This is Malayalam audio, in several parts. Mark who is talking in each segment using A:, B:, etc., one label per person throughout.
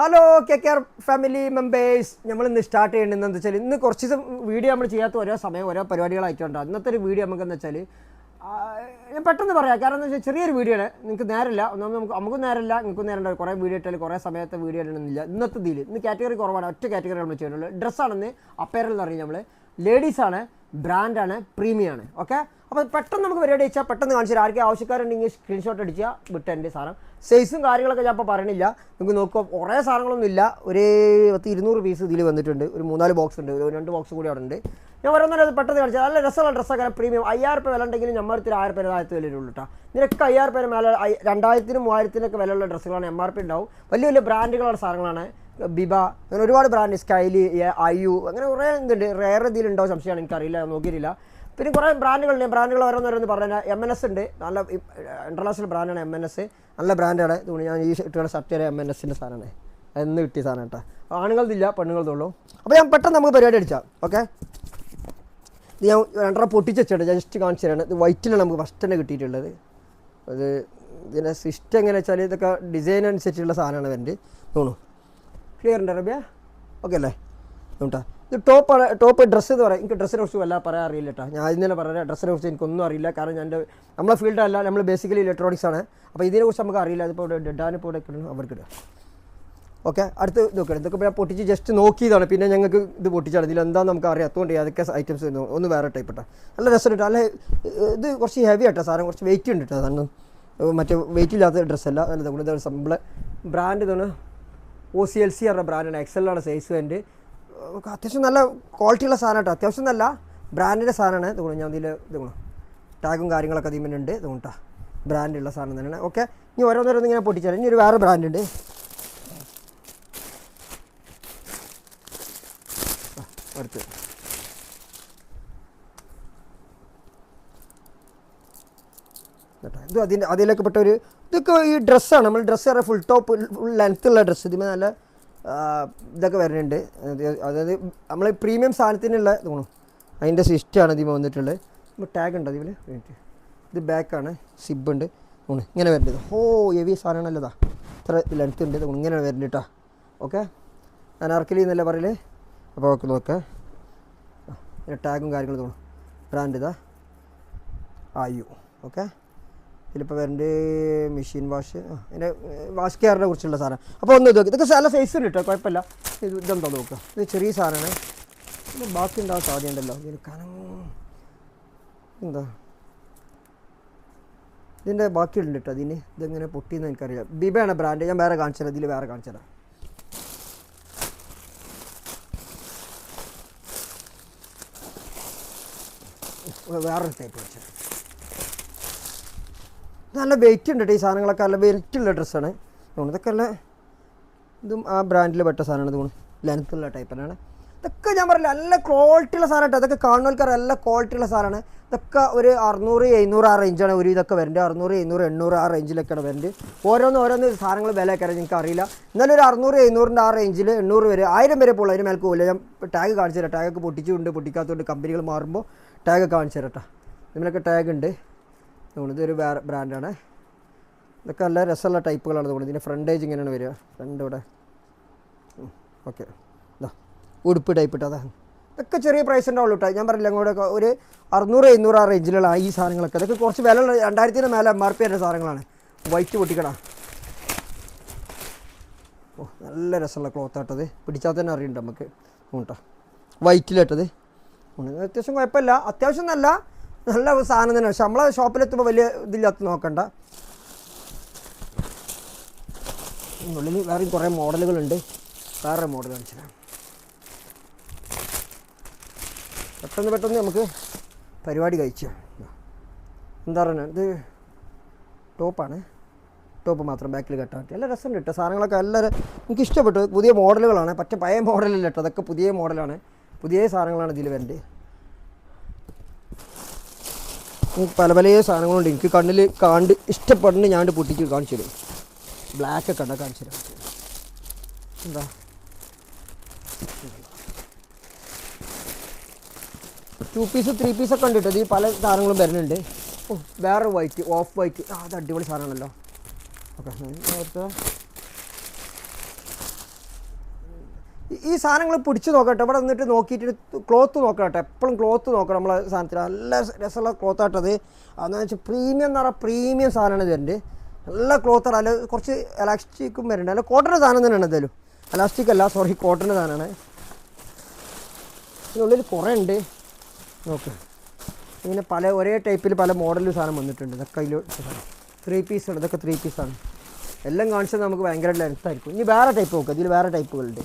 A: Hello K K R family members നമ്മൾ ഇന്ന് സ്റ്റാർട്ട് ചെയ്യേണ്ടത് എന്താ വെച്ചാൽ ഇന്ന് കുറച്ച് ദിവസം വീഡിയോ നമ്മൾ ചെയ്യാത്ത ഓരോ സമയം ഓരോ പരിപാടികളായിട്ടുണ്ട്. അന്നത്തെ ഒരു വീഡിയോ നമുക്ക് എന്താ വെച്ചാൽ ഞാൻ പെട്ടെന്ന് പറയാം. കാരണം എന്താ വെച്ചാൽ ചെറിയൊരു വീഡിയോ ആണ്. നിങ്ങൾക്ക് നേരമില്ല. ഒന്നാമത് നമുക്ക് നമുക്കും നേരമില്ല നിങ്ങൾക്കും നേരം ഉണ്ടാവും കുറേ വീഡിയോ ഇട്ടാൽ കുറേ സമയത്തെ വീഡിയോ ഇടണമെന്നില്ല. ഇന്നത്തെ ഇതിൽ ഇന്ന് കാറ്റഗറി കുറവാണ്. ഒറ്റ കാറ്റഗറി നമ്മൾ ചെയ്യുന്നുള്ളൂ. ഡ്രസ്സാണെന്ന് അപ്പയറൽ എന്ന് പറഞ്ഞാൽ നമ്മൾ ലേഡീസാണ് ബ്രാൻഡാണ് പ്രീമിയമാണ് ഓക്കെ അപ്പോൾ പെട്ടെന്ന് നമുക്ക് പരിപാടി വെച്ചാൽ പെട്ടെന്ന് കാണിച്ചു തരാം. ആർക്കും ആവശ്യക്കാരുണ്ടെങ്കിൽ സ്ക്രീൻഷോട്ട് അടിച്ചാൽ വിട്ടെന്റെ സാധനം. സൈസും കാര്യങ്ങളൊക്കെ ഞാൻ ഇപ്പോൾ പറയണില്ല. നിങ്ങൾക്ക് നോക്കുക കുറേ സാധനങ്ങളൊന്നും ഇല്ല. ഒരു പത്ത് ഇരുന്നൂറ് പീസ് ഇതിൽ വന്നിട്ടുണ്ട്. ഒരു മൂന്നാൽ ബോക്സ് ഉണ്ട്. ഒരു രണ്ട് ബോക്സ് കൂടി അവിടെ ഉണ്ട്. ഞാൻ ഓരോന്നേരം പെട്ടെന്ന് കാണിച്ചത് നല്ല രസമുള്ള ഡ്രസ്സൊക്കെ പ്രീമിയം അയ്യായിരം രൂപ വില ഉണ്ടെങ്കിലും നമ്മൾ ഒരു ആയിരം രൂപ താഴത്ത് ഉള്ളൂ കേട്ടോ നിനക്ക് അയ്യായിരം രൂപ മേലെ രണ്ടായിരത്തിനും മൂവായിരത്തിനൊക്കെ വിലയുള്ള ഡ്രസ്സുകളാണ് എം ആർ പി ഉണ്ടാവും. വലിയ വലിയ ബ്രാൻഡുകളുടെ സാധനങ്ങളാണ്. ബിബ അങ്ങനെ ഒരുപാട് ബ്രാൻഡ്. സ്കൈലി അയു അങ്ങനെ കുറേ എന്തുണ്ട് റേർ ഇതിലുണ്ടോ സംശയമാണ്. എനിക്കറിയില്ല നോക്കിയിട്ടില്ല. പിന്നെ കുറേ ബ്രാൻഡുകളുണ്ട് ബ്രാൻഡുകൾ ഓരോന്നോരോന്ന് കഴിഞ്ഞാൽ എം എൻ എസ് ഉണ്ട്. നല്ല ഇന്റർനാഷണൽ ബ്രാൻഡാണ് എം എൻ എസ് നല്ല ബ്രാൻഡാണ്. തുണി ഞാൻ ഈ ഇട്ടുള്ള ഷർട്ട് വരെ എം എൻ എസിന്റെ സാധനമാണ്. എന്ന് കിട്ടിയ സാധനം കേട്ടോ. ആണുങ്ങളതില്ല പെണ്ണുങ്ങളതുള്ളൂ അപ്പോൾ ഞാൻ പെട്ടെന്ന് നമുക്ക് പരിപാടി അടിച്ചാൽ ഓക്കെ? ഇത് ഞാൻ രണ്ടര പൊട്ടിച്ച് വെച്ചിട്ട് ജസ്റ്റ് കാണിച്ചു തരാണ്. ഇത് വൈറ്റിലാണ് നമുക്ക് ഫസ്റ്റ് തന്നെ കിട്ടിയിട്ടുള്ളത്. അത് ഇതിന്റെ സിസ്റ്റം എങ്ങനെ വെച്ചാൽ ഇതൊക്കെ ഡിസൈൻ അനുസരിച്ചുള്ള സാധനമാണ് വരുന്നത് തോന്നുന്നു ക്ലിയർ ഉണ്ട് റബിയ? ഓക്കെ അല്ലേ? നോട്ടാ ഇത് ടോപ്പ് ടോപ്പ് ഡ്രസ്സ് എന്ന് പറയാം. എനിക്ക് ഡ്രസ്സിനെ കുറിച്ച് വല്ല പറയാൻ അറിയില്ല കേട്ടോ ഞാൻ ഇതിനെ പറയാം ഡ്രസ്സിനെ കുറിച്ച് എനിക്കൊന്നും അറിയില്ല. കാരണം ഞാൻ എന്റെ നമ്മളെ ഫീൽഡല്ല നമ്മൾ ബേസിക്കലി ഇലക്ട്രോണിക്സ് ആണ്. അപ്പോൾ ഇതിനെക്കുറിച്ച് നമുക്ക് അറിയില്ല. അതിപ്പോൾ ഇവിടെ കിടന്നു അവർക്ക് ഓക്കെ അടുത്ത് നോക്കണം ഇതൊക്കെ ഞാൻ പൊട്ടിച്ച് ജസ്റ്റ് നോക്കിയതാണ്. പിന്നെ ഞങ്ങൾക്ക് ഇത് പൊട്ടിച്ചാണ്. ഇതിൽ എന്താ നമുക്ക് അറിയാത്തതുകൊണ്ട് അതൊക്കെ ഐറ്റംസ് ഒന്ന് വേറെ ടൈപ്പ് ഇട്ടാ. നല്ല രസം ഇട്ടാ. അല്ലെ ഇത് കുറച്ച് ഹെവി ആട്ടോ സാധനം. കുറച്ച് വെയിറ്റ് ഉണ്ട് കേട്ടോ ഏഹ് മറ്റേ വെയിറ്റ് ഇല്ലാത്ത ഡ്രസ്സല്ല നല്ല ഇതാണ് സിമ്പിൾ ബ്രാൻഡ് ഇതാണ്. ഒ സി എൽ സി പറഞ്ഞ ബ്രാൻഡാണ് എക്സലാണ് സൈസ് വേണ്ടി അത്യാവശ്യം നല്ല ക്വാളിറ്റിയുള്ള സാധനം കേട്ടോ. അത്യാവശ്യം നല്ല ബ്രാൻഡിന്റെ സാധനമാണ്. ഇതുകൊണ്ട് ഞാൻ ഇതിൽ ഇതുകൊണ്ട് ടാഗും കാര്യങ്ങളൊക്കെ അതിൽ ഉണ്ട് ഇതുകൊണ്ടാ ബ്രാൻഡുള്ള സാധനം തന്നെയാണ്. ഓക്കെ ഇനി ഓരോന്നോരോന്ന് ഇങ്ങനെ പൊട്ടിച്ചാൽ ഇനി ഒരു വേറെ ബ്രാൻഡുണ്ട്. അടുത്ത്. ഇത് അതിന്റെ അതിലേക്ക് പെട്ട ഒരു ഇതൊക്കെ ഈ ഡ്രസ്സാണ് നമ്മൾ ഡ്രസ്സ് ഫുൾ ടോപ്പ് ഫുൾ ലെങ്ത്തുള്ള ഡ്രസ്സ് ഇതിന് നല്ല ഇതൊക്കെ വരുന്നുണ്ട്. അതായത് നമ്മൾ പ്രീമിയം സാധനത്തിനുള്ള തോന്നും അതിന്റെ സിസ്റ്റാണ് ഇതിമ വന്നിട്ടുള്ളത്. നമ്മൾ ടാഗ് ഉണ്ട് അതിൽ ഇത് ബാക്കാണ് സിബ് ഉണ്ട്. തോന്നുന്നു ഇങ്ങനെ വരുന്നത് ഓ ഹെവി സാധനമാണല്ലതാ ഇത്ര ലെങ്ത്ത് ഉണ്ട്. തോന്നുന്നു ഇങ്ങനെ വരുന്നുണ്ട് കേട്ടോ. ഓക്കെ അനാർക്കലി എന്നല്ല പറയൽ? അപ്പോൾ ഓക്കെ നോക്കാം. ടാഗും കാര്യങ്ങളും തോന്നും ബ്രാൻഡ് ഇതാ. ആയു ഓക്കെ ഇതിലിപ്പോൾ വരേണ്ട മെഷീൻ വാഷ് അതിന്റെ വാഷ് കെയറിനെ കുറിച്ചുള്ള സാധനം. അപ്പോൾ ഒന്ന് നോക്കി ഇതൊക്കെ നല്ല സൈസ് കേട്ടോ കുഴപ്പമില്ല ഇത് ഇതെന്താ നോക്കുക ഇത് ചെറിയ സാധനമാണ് ഇത് ബാക്കി ഉണ്ടാവാൻ സാധ്യതയുണ്ടല്ലോ ഇതിന് കനം എന്താ? ഇതിന്റെ ബാക്കിയുണ്ട് കേട്ടോ അതിന്. ഇതെങ്ങനെ പൊട്ടിയെന്ന് എനിക്കറിയില്ല. ബിബയാണ് ബ്രാൻഡ് ഞാൻ വേറെ കാണിച്ചു തരാം ഇതിൽ വേറെ കാണിച്ചു തരാം വേറൊരു ടൈപ്പ് കാണിച്ചു തരാം ഇത് നല്ല വെയിറ്റ് ഉണ്ട് കേട്ടോ ഈ സാധനങ്ങളൊക്കെ. നല്ല വെയിറ്റ് ഉള്ള ഡ്രസ്സാണ് ഇതൊക്കെ നല്ല ഇതും ആ ബ്രാൻഡിൽ പെട്ട സാധനമാണ് തോന്നുന്നു ലെങ്ത് ഉള്ള ടൈപ്പ് തന്നെയാണ്. ഇതൊക്കെ ഞാൻ പറയില്ല നല്ല ക്വാളിറ്റി ഉള്ള സാധനം കേട്ടോ. ഇതൊക്കെ കാണുന്നവർക്ക് നല്ല ക്വാളിറ്റി ഉള്ള സാധനമാണ്. ഇതൊക്കെ ഒരു അറുന്നൂറ് എഴുന്നൂറ് ആ റേഞ്ചാണ് ഒരു ഇതൊക്കെ വരുന്നത് അറുന്നൂറ് എഴുന്നൂറ് എണ്ണൂറ് ആ റേഞ്ചിലൊക്കെയാണ് വരുന്നത് ഓരോന്ന് ഓരോന്ന് സാധനങ്ങൾ വിലയൊക്കെ നിങ്ങൾക്ക് അറിയില്ല എന്നാലും ഒരു അറുന്നൂറ് എഴുന്നൂറിന്റെ ആ റേഞ്ചിൽ എണ്ണൂറ് വരെ ആയിരം വരെ പോകുള്ളൂ അതിന് മേൽക്ക് പോകില്ല ഞാൻ ടാഗ് കാണിച്ചു തരാം. ടാഗൊക്കെ പൊട്ടിച്ചുകൊണ്ട് പൊട്ടിക്കാത്തതുകൊണ്ട് കമ്പനികൾ മാറുമ്പോൾ ടാഗ് കാണിച്ചു തരാം കേട്ടോ. ടാഗ് ഉണ്ട്. തോന്നുന്നു ഇതൊരു ബ്രാൻഡാണ് ഇതൊക്കെ നല്ല രസമുള്ള ടൈപ്പുകളാണ് തോന്നുന്നത് ഇതിന്റെ ഫ്രണ്ടേജ് ഇങ്ങനെയാണ് വരിക. ഫ്രണ്ട് ഇവിടെ. ഓക്കെ ഇതാ ഉടുപ്പ് ടൈപ്പ് ഇട്ടതാ. ഇതൊക്കെ ചെറിയ പ്രൈസ് ഉണ്ടാവുള്ളൂ കേട്ടോ ഞാൻ പറഞ്ഞില്ല അങ്ങോട്ടൊക്കെ ഒരു അറുന്നൂറ് എഴുന്നൂറ് ആ റേഞ്ചിലുള്ള ഈ സാധനങ്ങളൊക്കെ. ഇതൊക്കെ കുറച്ച് വില രണ്ടായിരത്തിന് മേലെ എം ആർ പി വരുന്ന സാധനങ്ങളാണ്. വൈറ്റ് പൊട്ടിക്കടാ. ഓ നല്ല രസമുള്ള ക്ലോത്ത് ആട്ടത് പിടിച്ചാൽ തന്നെ അറിയുന്നുണ്ട് നമുക്ക്. കേട്ടോ വൈറ്റിലിട്ടത് അത്യാവശ്യം കുഴപ്പമില്ല. അത്യാവശ്യം നല്ല നല്ല സാധനം തന്നെ. പക്ഷെ നമ്മളെ ഷോപ്പിലെത്തുമ്പോൾ വലിയ ഇതില്ലാത്ത നോക്കണ്ട. ഉള്ളിൽ വേറെയും കുറേ മോഡലുകളുണ്ട്. വേറെ മോഡൽ കാണിച്ചില്ല പെട്ടെന്ന് പെട്ടെന്ന് നമുക്ക് പരിപാടി കഴിച്ചു. എന്താ പറയുക ഇത് ടോപ്പാണ്. ടോപ്പ് മാത്രം ബാക്കിൽ കെട്ടാൻ പറ്റി നല്ല രസമുണ്ട് കേട്ടോ. സാധനങ്ങളൊക്കെ എല്ലാവരും എനിക്ക് ഇഷ്ടപ്പെട്ടു പുതിയ മോഡലുകളാണ്. പക്ഷേ പഴയ മോഡലല്ല കേട്ടോ. അതൊക്കെ പുതിയ മോഡലാണ്. പുതിയ സാധനങ്ങളാണ് ഇതിൽ വരുന്നത് എനിക്ക് പല പല സാധനങ്ങളുണ്ട്. എനിക്ക് കണ്ണിൽ കാണ്ട് ഇഷ്ടപ്പെടുന്ന ഞാൻ പൊട്ടിച്ച് കാണിച്ചു തരും. ബ്ലാക്ക് ഒക്കെ ഉണ്ടോ? കാണിച്ചു തരാം. എന്താ? ടു പീസ് ത്രീ പീസൊക്കെ ഉണ്ട് കേട്ടോ ഇത് പല സാധനങ്ങളും വരുന്നുണ്ട്. ഓ വേറെ വൈറ്റ് ഓഫ് വൈറ്റ് അത് അടിപൊളി സാധനമാണല്ലോ. ഓക്കെ നേരത്തെ ഈ- സാധനങ്ങൾ പിടിച്ച് നോക്കട്ടെ. ഇവിടെ നിന്നിട്ട് നോക്കിയിട്ട് ക്ലോത്ത് നോക്കട്ടെ. എപ്പോഴും ക്ലോത്ത് നോക്കണം നമ്മളെ സാധനത്തിൽ നല്ല രസമുള്ള ക്ലോത്ത് ആട്ടത് അതെന്ന് വെച്ചാൽ പ്രീമിയം എന്ന് പറഞ്ഞാൽ പ്രീമിയം സാധനമാണ് ഇത് വരുന്നത് നല്ല ക്ലോത്താണ് അല്ല കുറച്ച് എലാസ്റ്റിക്കും വരുന്നുണ്ട് അല്ല കോട്ടന്റെ സാധനം തന്നെയാണ് എന്തായാലും. എലാസ്റ്റിക് അല്ല സോറി കോട്ടന്റെ സാധനമാണ്. ഇതിനുള്ളിൽ കുറേ ഉണ്ട്. നോക്ക്. ഇങ്ങനെ പല ഒരേ ടൈപ്പിൽ പല മോഡലിൽ സാധനം വന്നിട്ടുണ്ട്. ഇതൊക്കെ അതിൽ ത്രീ പീസാണ് ഇതൊക്കെ ത്രീ പീസാണ് എല്ലാം കാണിച്ചാൽ നമുക്ക് ഭയങ്കര ലെങ്ത്തായിരിക്കും ഇനി വേറെ ടൈപ്പ് നോക്കുക ഇതിൽ വേറെ ടൈപ്പുകളുണ്ട്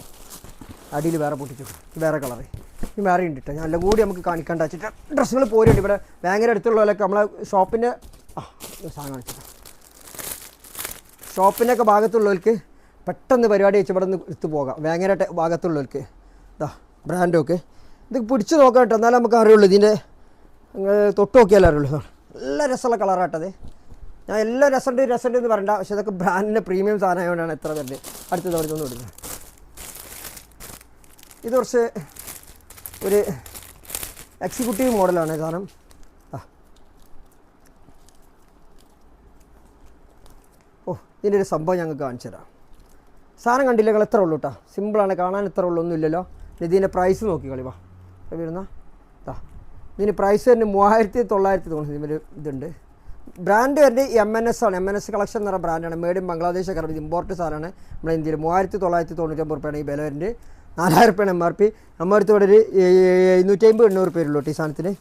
A: അടിയിൽ വേറെ പൊട്ടിച്ചു. വേറെ കളറ് ഇനി വേറെ ഉണ്ട് കേട്ടോ നല്ല കൂടി നമുക്ക് കാണിക്കേണ്ട വെച്ചിട്ട് ഡ്രസ്സുകൾ പോരുണ്ട്. ഇവിടെ ഭയങ്കര അടുത്തുള്ളവരൊക്കെ നമ്മളെ ഷോപ്പിന്റെ ആ സാധനം കാണിച്ചിട്ട് ഷോപ്പിന്റെ ഒക്കെ ഭാഗത്തുള്ളവർക്ക് പെട്ടെന്ന് പരിപാടി വെച്ച് ഇവിടെ നിന്ന് എടുത്ത് പോകാം. ഭയങ്കര ഭാഗത്തുള്ളവർക്ക്. ഇതാ ബ്രാൻഡൊക്കെ ഇത് പിടിച്ച് നോക്കാം കേട്ടോ എന്നാലും നമുക്ക് അറിയുള്ളൂ. ഇതിന്റെ തൊട്ട് നോക്കിയാലേ അറിയുള്ളൂ. നല്ല രസമുള്ള കളറാട്ടത് ഞാൻ എല്ലാം രസമുണ്ട് രസമുണ്ട് എന്ന് പറയണ്ട. പക്ഷേ ഇതൊക്കെ ബ്രാൻഡിന്റെ പ്രീമിയം സാധനം ആയതുകൊണ്ടാണ് എത്ര തന്നെ അടുത്തത് അവിടെ ഒന്ന് കൊടുക്കുന്നത് ഇത് കുറച്ച് ഒരു എക്സിക്യൂട്ടീവ് മോഡലാണ് കാരണം ഓ ഇതിന്റെ ഒരു സംഭവം ഞങ്ങൾക്ക് കാണിച്ചു തരാം. സാധനം കണ്ടില്ല നിങ്ങൾ? എത്ര ഉള്ളൂ കേട്ടോ. സിമ്പിളാണ് കാണാൻ എത്ര ഉള്ളൂ. ഒന്നുമില്ലല്ലോ ഇതിന്റെ പ്രൈസ് നോക്കി കളി വാ. വരുന്ന ഇതാ ഇതിന് പ്രൈസ് തന്നെ മൂവായിരത്തി തൊള്ളായിരത്തി തോന്നുന്നു. ഒരു ഇതുണ്ട്. ബ്രാൻഡ് വരുന്നത് എം എൻ എസ് ആണ്. എം എൻ എസ് കളക്ഷൻ എന്ന് പറയുന്ന ബ്രാൻഡാണ് മേഡ് ഇൻ ബംഗ്ലാദേശ് ഒക്കെ ഇത് ഇമ്പോർട്ട് സാധനമാണ്. നമ്മുടെ ഇന്ത്യയിൽ മൂവായിരത്തി തൊള്ളായിരത്തി തൊണ്ണൂറ്റൊമ്പത് റുപ്യാണ് ഈ വില വരുന്നത്. നാലായിരം റുപ്യാണ് എം ആർ പി നമ്മുടെ അടുത്ത് ഇവിടെ ഒരു എഴുന്നൂറ്റി അമ്പത് എണ്ണൂറ് പേരുള്ളൂ ഈ സാധനത്തിന്.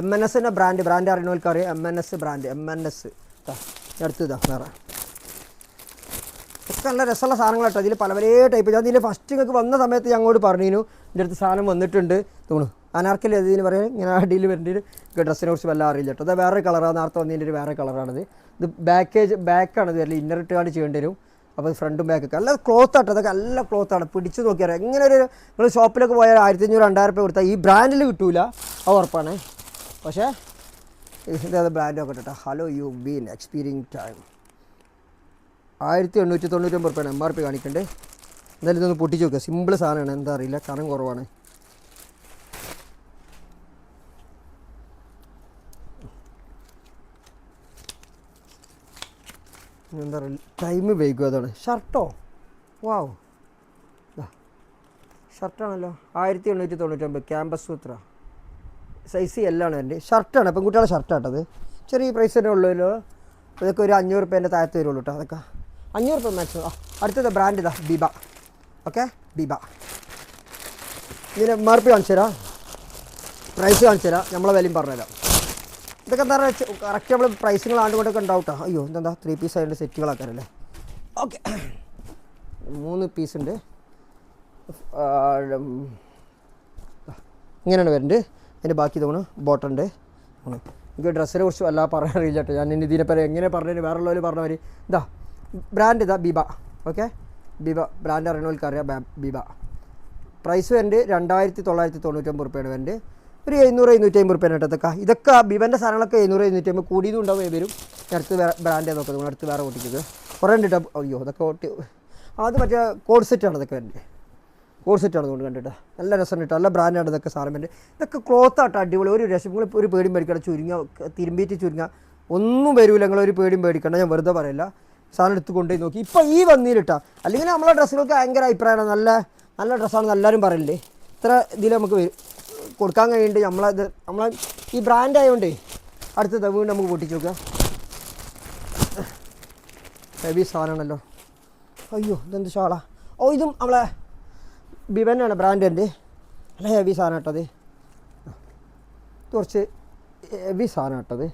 A: എം എൻ എസിന്റെ ബ്രാൻഡ് ബ്രാൻഡ് അറിയുന്നവർക്ക് അറിയാം M N S brand M N S അടുത്ത് ഇതാ വേറെ. ഒക്കെ നല്ല രസമുള്ള സാധനങ്ങൾ കേട്ടോ ഇതിൽ പല പല ടൈപ്പ് ഞാൻ ഇതിന്റെ ഫസ്റ്റ് നിങ്ങൾക്ക് വന്ന സമയത്ത് ഞാൻ അങ്ങോട്ട് പറഞ്ഞു എന്റെ അടുത്ത് സാധനം വന്നിട്ടുണ്ട്. തോന്നുന്നു അനാർക്കലി ഇതിന് പറയാൻ ഇങ്ങനെ അടിയിൽ ഒരു ഡ്രസ്സിനെ കുറിച്ച് വല്ല അറിയില്ല കേട്ടോ അത് വേറെ കളറാണ് നേരത്തെ വന്നതിന്റെ ഒരു വേറെ കളറാണിത് ഇത് ബാക്കേജ് ബാക്കാണ് ഇത്. വരില്ല ഇന്നർ ഇട്ടുകൊണ്ട് ചെയ്യേണ്ടി വരും. അപ്പോൾ ഫ്രണ്ടും ബാക്കൊക്കെ നല്ല ക്ലോത്ത് ആട്ടോ അതൊക്കെ നല്ല ക്ലോത്ത് ആണ്. പിടിച്ച് നോക്കിയാൽ എങ്ങനെ ഒരു നിങ്ങൾ ഷോപ്പിലൊക്കെ പോയാൽ ആയിരത്തി അഞ്ഞൂറ് രണ്ടായിരം രൂപ കൊടുത്താൽ ഈ ബ്രാൻഡിൽ കിട്ടൂല അത് ഉറപ്പാണ്. പക്ഷേ ഇതേത് ബ്രാൻഡ് നോക്കട്ടെ കേട്ടോ hello you been experience time ആയിരത്തി എണ്ണൂറ്റി തൊണ്ണൂറ്റൊമ്പത് റുപ്യാണ് എം ആർ പി കാണിക്കണ്ടേ? എന്തായാലും ഇതൊന്ന് പൊട്ടിച്ച് നോക്കുക സിമ്പിൾ സാധനമാണ് എന്താ അറിയില്ല. കനം കുറവാണ്. എന്താ പറയുക ടൈം വൈകും അതാണ്. ഷർട്ടോ? വാവ് ഷർട്ടാണല്ലോ. ആയിരത്തി എണ്ണൂറ്റി തൊണ്ണൂറ്റൊമ്പത് ക്യാമ്പസ് സൂത്ര. സൈസ് എല്ലാണ് എന്റെ. ഷർട്ടാണ്. അപ്പം കുട്ടികളെ ഷർട്ടാട്ടത് ചെറിയ പ്രൈസ് തന്നെ ഉള്ളൂല്ലോ അതൊക്കെ ഒരു അഞ്ഞൂറ് റുപ്യേന്റെ താഴത്ത് വരുള്ളൂ കേട്ടോ അതൊക്കെ. അഞ്ഞൂറ് റുപ്യ മാക്സിമം അടുത്തത് ബ്രാൻഡ് ഇതാ ബിബ. Okay Biba. ഇതിന് എം കാണിച്ചു തരാം പ്രൈസ് കാണിച്ചു തരാം നമ്മളെ വിലയും പറഞ്ഞുതരാം. ഇതൊക്കെ എന്താ പറയുക കറക്റ്റ് നമ്മൾ പ്രൈസിങ്ങൾ ആണ്ടുകൊണ്ടൊക്കെ ഉണ്ടാവും കേട്ടോ അയ്യോ ഇതെന്താ? ത്രീ പീസ് ആയതുകൊണ്ട് സെറ്റുകളാക്കാറല്ലേ ഓക്കെ മൂന്ന് പീസ് ഉണ്ട്. ഇങ്ങനെയാണ് വരുന്നത് അതിന്റെ ബാക്കി തോന്നുന്നു ബോട്ടുണ്ട് എനിക്ക് ഡ്രസ്സിനെ കുറിച്ച് വല്ല പറയാൻ അറിയില്ല കേട്ടോ ഞാൻ ഇനി പറയാം എങ്ങനെ പറഞ്ഞു വേറെ ഉള്ളവർ പറഞ്ഞവർ ഇതാ ബ്രാൻഡ് ഇതാ ബിബ. ഓക്കെ ബിബ ബ്രാൻഡ് അറിയണവർക്ക് അറിയാം ബിബ. പ്രൈസ് വരുന്നത് രണ്ടായിരത്തി തൊള്ളായിരത്തി തൊണ്ണൂറ്റൊമ്പത് റുപ്യാണ് വരുന്നത് ഒരു എഴുന്നൂറ് എഴുന്നൂറ്റി അമ്പത് റുപ്യാണ് കേട്ടോ ഇതൊക്കെ ബിബന്റെ സാധനങ്ങളൊക്കെ എഴുന്നൂറ് എഴുന്നൂറ്റി അമ്പത് കൂടിയതും ഉണ്ടാവും വരും അടുത്ത് വേറെ ബ്രാൻഡ് നോക്കാം നിങ്ങൾ അടുത്ത് വേറെ ഓട്ടിക്കുന്നത് കുറേ ഉണ്ട് അയ്യോ അതൊക്കെ ഓട്ടി അത് മറ്റേ കോഡ് സെറ്റാണ് ഇതൊക്കെ വരുന്നത് കോഡ് അതുകൊണ്ട് കണ്ടിട്ട് നല്ല രസം കിട്ടും. നല്ല ബ്രാൻഡാണ് ഇതൊക്കെ സാധനം ഇതൊക്കെ ക്ലോത്ത് ആട്ടോ അടിപൊളി. ഒരു രസം. നിങ്ങൾ ഒരു പേടിയും പേടിക്കണം ചുരുങ്ങ തിരുമ്പിയിട്ട് ചുരുങ്ങ ഒന്നും വരില്ല നിങ്ങൾ ഒരു പേടിയും പേടിക്കണ്ട. ഞാൻ വെറുതെ പറയില്ല. സാധനം എടുത്ത് കൊണ്ടുപോയി നോക്കി. ഇപ്പം ഈ വന്നിട്ടാ അല്ലെങ്കിൽ നമ്മളെ ഡ്രസ്സുകൾക്ക് ഭയങ്കര അഭിപ്രായമാണ്. നല്ല നല്ല ഡ്രസ്സാണെന്ന് എല്ലാവരും പറയില്ലേ ഇത്ര ഇതിൽ നമുക്ക് വരും കൊടുക്കാൻ കഴിയുന്നുണ്ട്. നമ്മളത് നമ്മളെ ഈ ബ്രാൻഡ് ആയതുകൊണ്ടേ അടുത്തത് വീണ്ടും നമുക്ക് പൊട്ടിച്ച് നോക്കാം. ഹെവി സാധനമാണല്ലോ. അയ്യോ ഇതെന്ത് ഷാളാ. ഓ ഇതും നമ്മളെ ബിബനാണ് ബ്രാൻഡ് എന്റെ നല്ല ഹെവി സാധനം കേട്ടത് കുറച്ച് ഹെവി സാധനം കേട്ടത്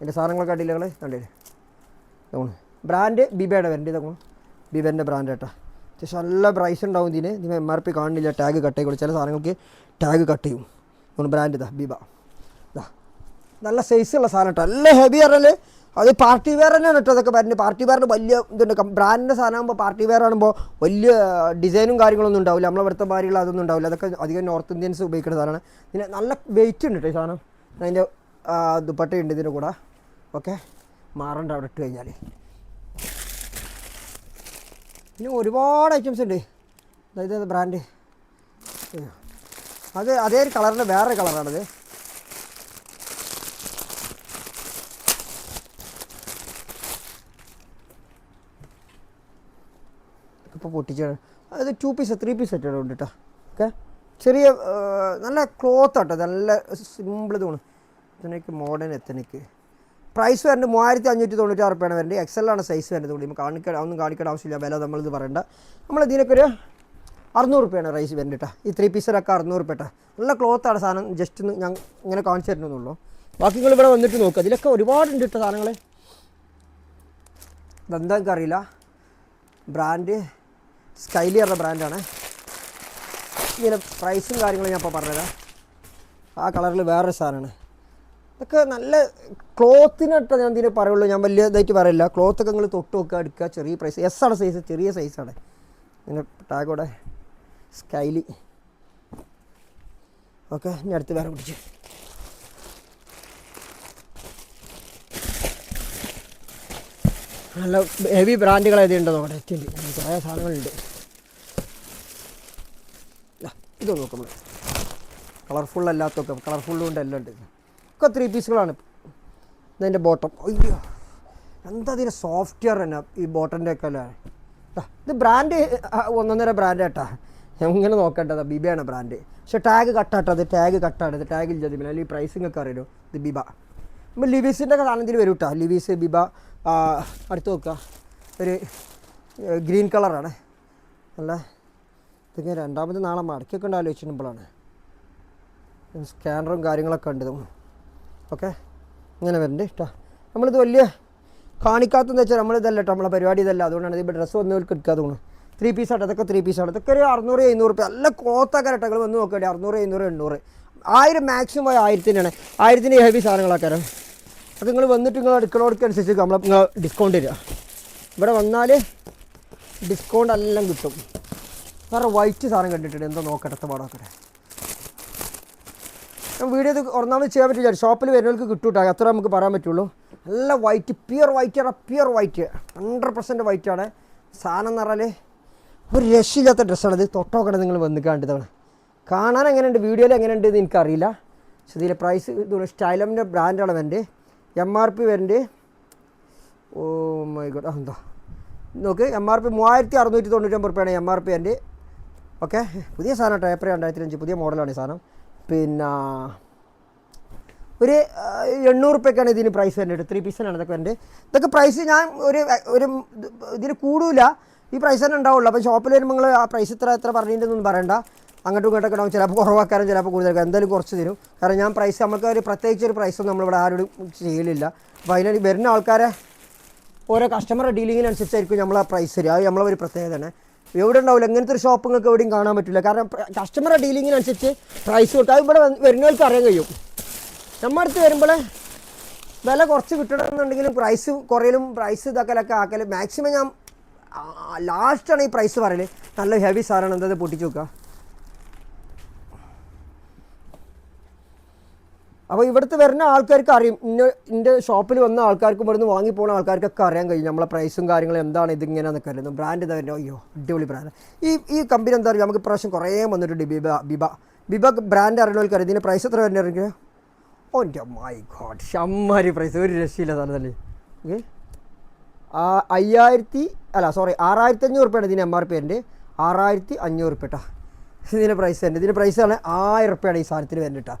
A: എന്റെ സാധനങ്ങളൊക്കെ അടിയില്ല നിങ്ങൾ തോന്നു ബ്രാൻഡ് ബിബയുടെ വരണ്ട് ഇതൊക്കെ ബിബന്റെ ബ്രാൻഡ് കേട്ടോ. അത്യാവശ്യം നല്ല പ്രൈസ് ഉണ്ടാവും ഇതിന്. ഇതിന് എം ആർ പി കാണുന്നില്ല ടാഗ് കട്ട് ചെയ്യും ചില സാധനങ്ങൾക്ക് ടാഗ് കട്ട് ചെയ്യും. അതുകൊണ്ട് ബ്രാൻഡ് ഇതാ ബിബ. ഇതാ നല്ല സൈസുള്ള സാധനം കേട്ടോ നല്ല ഹെവി പറഞ്ഞാൽ അത് പാർട്ടി വെയർ തന്നെയാണ് കേട്ടോ അതൊക്കെ വരുന്നത് പാർട്ടി വെയറിന് വലിയ ഇതുണ്ട്. ബ്രാൻഡിന്റെ സാധനമാകുമ്പോൾ പാർട്ടി വെയർ ആകുമ്പോൾ വലിയ ഡിസൈനും കാര്യങ്ങളൊന്നും ഉണ്ടാവില്ല. നമ്മളെ ഇവിടുത്തെ മാരികൾ അതൊന്നും ഉണ്ടാവില്ല. അതൊക്കെ അധികം നോർത്ത് ഇന്ത്യൻസ് ഉപയോഗിക്കുന്ന സാധനമാണ്. പിന്നെ നല്ല വെയിറ്റ് ഉണ്ട് കേട്ടോ ഈ സാധനം. അതിന്റെ ദുപ്പട്ടയുണ്ട് ഇതിന്റെ കൂടെ. ഓക്കെ മാറണ്ട അവിടെ ഇട്ട് കഴിഞ്ഞാൽ പിന്നെ ഒരുപാട് ഐറ്റംസ് ഉണ്ട്. അതായത് ബ്രാൻഡ് അത് അതേ ഒരു കളറിന്റെ വേറൊരു കളറാണത്. ഇപ്പോൾ പൊട്ടിച്ചാണ്. അത് two piece three piece set ഉണ്ട് കേട്ടോ ഓക്കെ? ചെറിയ നല്ല ക്ലോത്ത് ആട്ടോ. നല്ല സിമ്പിൾ തോന്നും ഇതിനേക്ക് മോഡേൺ എത്തനേക്ക് പ്രൈസ് വരുന്നത് മൂവായിരത്തി അഞ്ഞൂറ്റി തൊണ്ണൂറ്റാറ് റുപ്യാണ് വരുന്നത്. എക്സലാണ് സൈസ് വരുന്നത്. കൂടി നമുക്ക് കാണിക്കാൻ ഒന്നും കാണിക്കേണ്ട ആവശ്യമില്ല. വില നമ്മളിത് പറയണ്ട. നമ്മൾ ഇതിനൊക്കെ ഒരു അറുന്നൂറ് റുപ്യാണ് റൈസ് വരുന്നത് കേട്ടോ. ഈ ത്രീ പീസിലൊക്കെ അറുന്നൂറ് റുപ്യ നല്ല ക്ലോത്താണ് സാധനം. ജസ്റ്റ് ഒന്ന് ഞാൻ ഇങ്ങനെ കാണിച്ചു തരുന്നുള്ളൂ ബാക്കി നിങ്ങൾ ഇവിടെ വന്നിട്ട് നോക്കുക ഇതിലൊക്കെ ഒരുപാടുണ്ട് കേട്ടോ സാധനങ്ങൾ ഇതെന്താ അറിയില്ല. ബ്രാൻഡ് സ്കൈലി പറഞ്ഞ ബ്രാൻഡാണ് ഇങ്ങനെ പ്രൈസും കാര്യങ്ങളും ഞാൻ ഇപ്പോൾ പറഞ്ഞുതരാം. ആ കളറിൽ വേറൊരു സാധനമാണ്. ഇതൊക്കെ നല്ല ക്ലോത്തിനിട്ട് ഞാൻ ഇതിനെ പറയുള്ളൂ. ഞാൻ വലിയ ഇതായിട്ട് പറയില്ല. ക്ലോത്തൊക്കെ നിങ്ങൾ തൊട്ട് നോക്കുക എടുക്കുക. ചെറിയ പ്രൈസ് എസ് ആണ് സൈസ് ചെറിയ സൈസാണ് പിന്നെ ടാഗോടെ സ്കൈലി ഓക്കെ ഇനി അടുത്ത് വേറെ പിടിച്ചു. നല്ല ഹെവി ബ്രാൻഡുകൾ ഏതുണ്ടോ നോക്കട്ടെ എത്തിയുണ്ട് കുറേ സാധനങ്ങളുണ്ട്. ഇത് നോക്കാം കളർഫുൾ അല്ലാത്തൊക്കെ കളർഫുള്ളും ഉണ്ട് എല്ലാം ഉണ്ട്. ഒക്കെ ത്രീ പീസുകളാണ് ഇതിന്റെ ബോട്ടം അയ്യോ എന്താ ഇതിന്റെ സോഫ്റ്റ്വെയർ തന്നെ ഈ ബോട്ടന്റെ ഒക്കെ അല്ലേ? ഇത് ബ്രാൻഡ് ഒന്നൊന്നര ബ്രാൻഡ് കേട്ടാ. ഞാൻ ഇങ്ങനെ നോക്കേണ്ടത് ബിബയാണ് ബ്രാൻഡ് പക്ഷേ ടാഗ് കട്ടാട്ടോ അത് ടാഗ് കട്ടാണ് ടാഗ് ഇല്ല പിന്നെ അല്ലെങ്കിൽ പ്രൈസിംഗ് ഒക്കെ അറിയല്ലോ ഇത് ബിബ. നമ്മൾ ലിവീസിന്റെ ഒക്കെ സാധനത്തിൽ വരും കേട്ടോ ലിവീസ് ബിബ അടുത്ത് നോക്കുക ഒരു ഗ്രീൻ കളറാണ് അല്ല? ഇതിങ്ങനെ രണ്ടാമത് നാളെ മടക്കിയൊക്കെ ഉണ്ട് ആലോചിച്ചിട്ടുമ്പോഴാണ്. സ്കാനറും കാര്യങ്ങളൊക്കെ ഉണ്ട് ഓക്കെ? ഇങ്ങനെ വരുന്നുണ്ട് കേട്ടോ. നമ്മളിത് വലിയ കാണിക്കാത്തതെന്ന് വെച്ചാൽ നമ്മളിതല്ല കേട്ടോ നമ്മളെ പരിപാടി ഇതല്ല. അതുകൊണ്ടാണ് ഇത് ഡ്രസ്സ് വന്നവർക്ക് എടുക്കാതെ തോന്നുന്നു ത്രീ പീസാണ് അതൊക്കെ ത്രീ പീസാണ് ഇതൊക്കെ ഒരു അറുന്നൂറ് എഴുന്നൂറ് റുപ്യ നല്ല കോത്ത കരട്ടകൾ വന്ന് നോക്കേണ്ടി അറുന്നൂറ് എഴുന്നൂറ് എണ്ണൂറ്. ആയിരം മാക്സിമം പോയ ആയിരത്തിനാണ്. ആയിരത്തിന് ഹെവി സാധനങ്ങളൊക്കെ അത് നിങ്ങൾ വന്നിട്ട് നിങ്ങൾ എടുക്കണോടൊക്കെ അനുസരിച്ച് നമ്മൾ നിങ്ങൾ ഡിസ്കൗണ്ട് തരിക. ഇവിടെ വന്നാൽ ഡിസ്കൗണ്ട് എല്ലാം കിട്ടും. വേറെ വൈറ്റ് സാധനം കണ്ടിട്ടുണ്ട് എന്തോ നോക്കട്ടെ പാടാക്കട്ടെ വീഡിയോ ഇത് ഒന്നാമത് ചെയ്യാൻ പറ്റില്ല ഷോപ്പിൽ വരുന്നവർക്ക് കിട്ടും കേട്ടോ അത്ര നമുക്ക് പറയാൻ പറ്റുള്ളൂ. നല്ല വൈറ്റ് പ്യുർ വൈറ്റ് ആണ് pure white hundred percent white ആണ്. സാധനം എന്ന് പറഞ്ഞാൽ ഒരു രക്ഷയില്ലാത്ത ഡ്രസ്സാണ് ഇത് തൊട്ടോക്കണ നിങ്ങൾ വന്ന് കണ്ടതാണ്. കാണാൻ എങ്ങനെയുണ്ട്? വീഡിയോയിൽ എങ്ങനെയുണ്ട് എന്ന് എനിക്കറിയില്ല. പക്ഷേ ഇതിലെ പ്രൈസ് ഇത് സ്റ്റൈലമിന്റെ ബ്രാൻഡാണ് വരുന്നത് എം ആർ പി വരുന്നത് ഓ മൈ ഗോഡ്. എന്താ? നോക്ക് എം ആർ പി മൂവായിരത്തി അറുന്നൂറ്റി തൊണ്ണൂറ്റൊമ്പത് റുപ്യാണ് എം ആർ പി എന്റെ. ഓക്കെ? പുതിയ സാധനം ഏപ്രിൽ രണ്ടായിരത്തി അഞ്ച് പുതിയ മോഡലാണ് ഈ സാധനം. പിന്നെ ഒരു എണ്ണൂറ് റുപ്യക്കാണ് ഇതിന് പ്രൈസ് വരുന്നത്. ത്രീ പീസിനാണ് ഇതൊക്കെ വരുന്നത്. ഇതൊക്കെ പ്രൈസ് ഞാൻ ഒരു ഒരു ഇതിന് കൂടൂല ഈ പ്രൈസ് തന്നെ ഉണ്ടാവുള്ളൂ. അപ്പോൾ ഷോപ്പിൽ വരുമ്പോൾ നിങ്ങൾ ആ പ്രൈസ് ഇത്ര എത്ര പറഞ്ഞിട്ടൊന്നും പറയണ്ട. അങ്ങോട്ടും ഇങ്ങോട്ടൊക്കെ ഉണ്ടാവും. ചിലപ്പോൾ കുറവാക്കാനും ചിലപ്പോൾ കൂടുതൽ എന്തായാലും കുറച്ച് തരും. കാരണം ഞാൻ പ്രൈസ് നമുക്ക് ഒരു പ്രത്യേകിച്ച് ഒരു പ്രൈസൊന്നും നമ്മളിവിടെ ആരോടും ചെയ്യലില്ല. അപ്പോൾ അതിന് വരുന്ന ആൾക്കാരെ ഓരോ കസ്റ്റമർ ഡീലിങ്ങിനനുസരിച്ചായിരിക്കും നമ്മൾ ആ പ്രൈസ് തരിക. അത് നമ്മളെ ഒരു തന്നെ എവിടെ ഉണ്ടാവില്ല ഇങ്ങനത്തെ ഒരു ഷോപ്പ് നിങ്ങൾക്ക് എവിടെയും കാണാൻ പറ്റില്ല. കാരണം കസ്റ്റമറുടെ ഡീലിങ്ങിനനുസരിച്ച് പ്രൈസ് കൊടുക്കുക അത് ഇവിടെ വരുന്നവർക്ക് അറിയാൻ കഴിയും. നമ്മുടെ അടുത്ത് വരുമ്പോൾ വില കുറച്ച് കിട്ടണമെന്നുണ്ടെങ്കിലും പ്രൈസ് കുറയലും പ്രൈസ് ഇതാക്കലൊക്കെ ആക്കൽ മാക്സിമം ഞാൻ ലാസ്റ്റാണ് ഈ പ്രൈസ് പറയൽ. നല്ല ഹെവി സാധനം എന്താ പൊട്ടിച്ചു നോക്കുക അപ്പോൾ ഇവിടുത്തെ വരുന്ന ആൾക്കാർക്ക് അറിയും. ഇന്ന ഇന്റെ ഷോപ്പിൽ വന്ന ആൾക്കാർക്കും ഇവിടുന്ന് വാങ്ങി പോകുന്ന ആൾക്കാർക്കൊക്കെ അറിയാൻ കഴിയും. നമ്മളെ പ്രൈസും കാര്യങ്ങളും എന്താണ് ഇതിങ്ങനെയാണെന്നൊക്കെ അറിയുന്നത് ബ്രാൻഡ് ഇതാ വരുന്നത്. അയ്യോ അടിപൊളി ബ്രാൻഡ് ഈ ഈ കമ്പനി എന്താ പറയുക? നമുക്ക് പ്രാവശ്യം കുറേ വന്നിട്ടുണ്ട് ബിബ ബിബ. ബിബ ബ്രാൻഡ് അറിയുന്നവർക്ക് അറിയാം ഇതിന്റെ പ്രൈസ് എത്ര വരുന്നവർക്ക് ഓ മൈ ഗോഡ് ഷമ്മാരി പ്രൈസ് ഒരു രക്ഷയില്ല സാധനം തന്നെ. ഓക്കെ അയ്യായിരത്തി അല്ല സോറി ആറായിരത്തി അഞ്ഞൂറ് റുപ്യാണ് ഇതിന് എം ആർ പി എന്റെ ആറായിരത്തി അഞ്ഞൂറ് റുപ്യ കേട്ടോ ഇതിന്റെ പ്രൈസ് തന്നെ. ഇതിന്റെ പ്രൈസ് ആണ് ആയിരം റുപ്യാണ് ഈ സാധനത്തിന് വില കേട്ടോ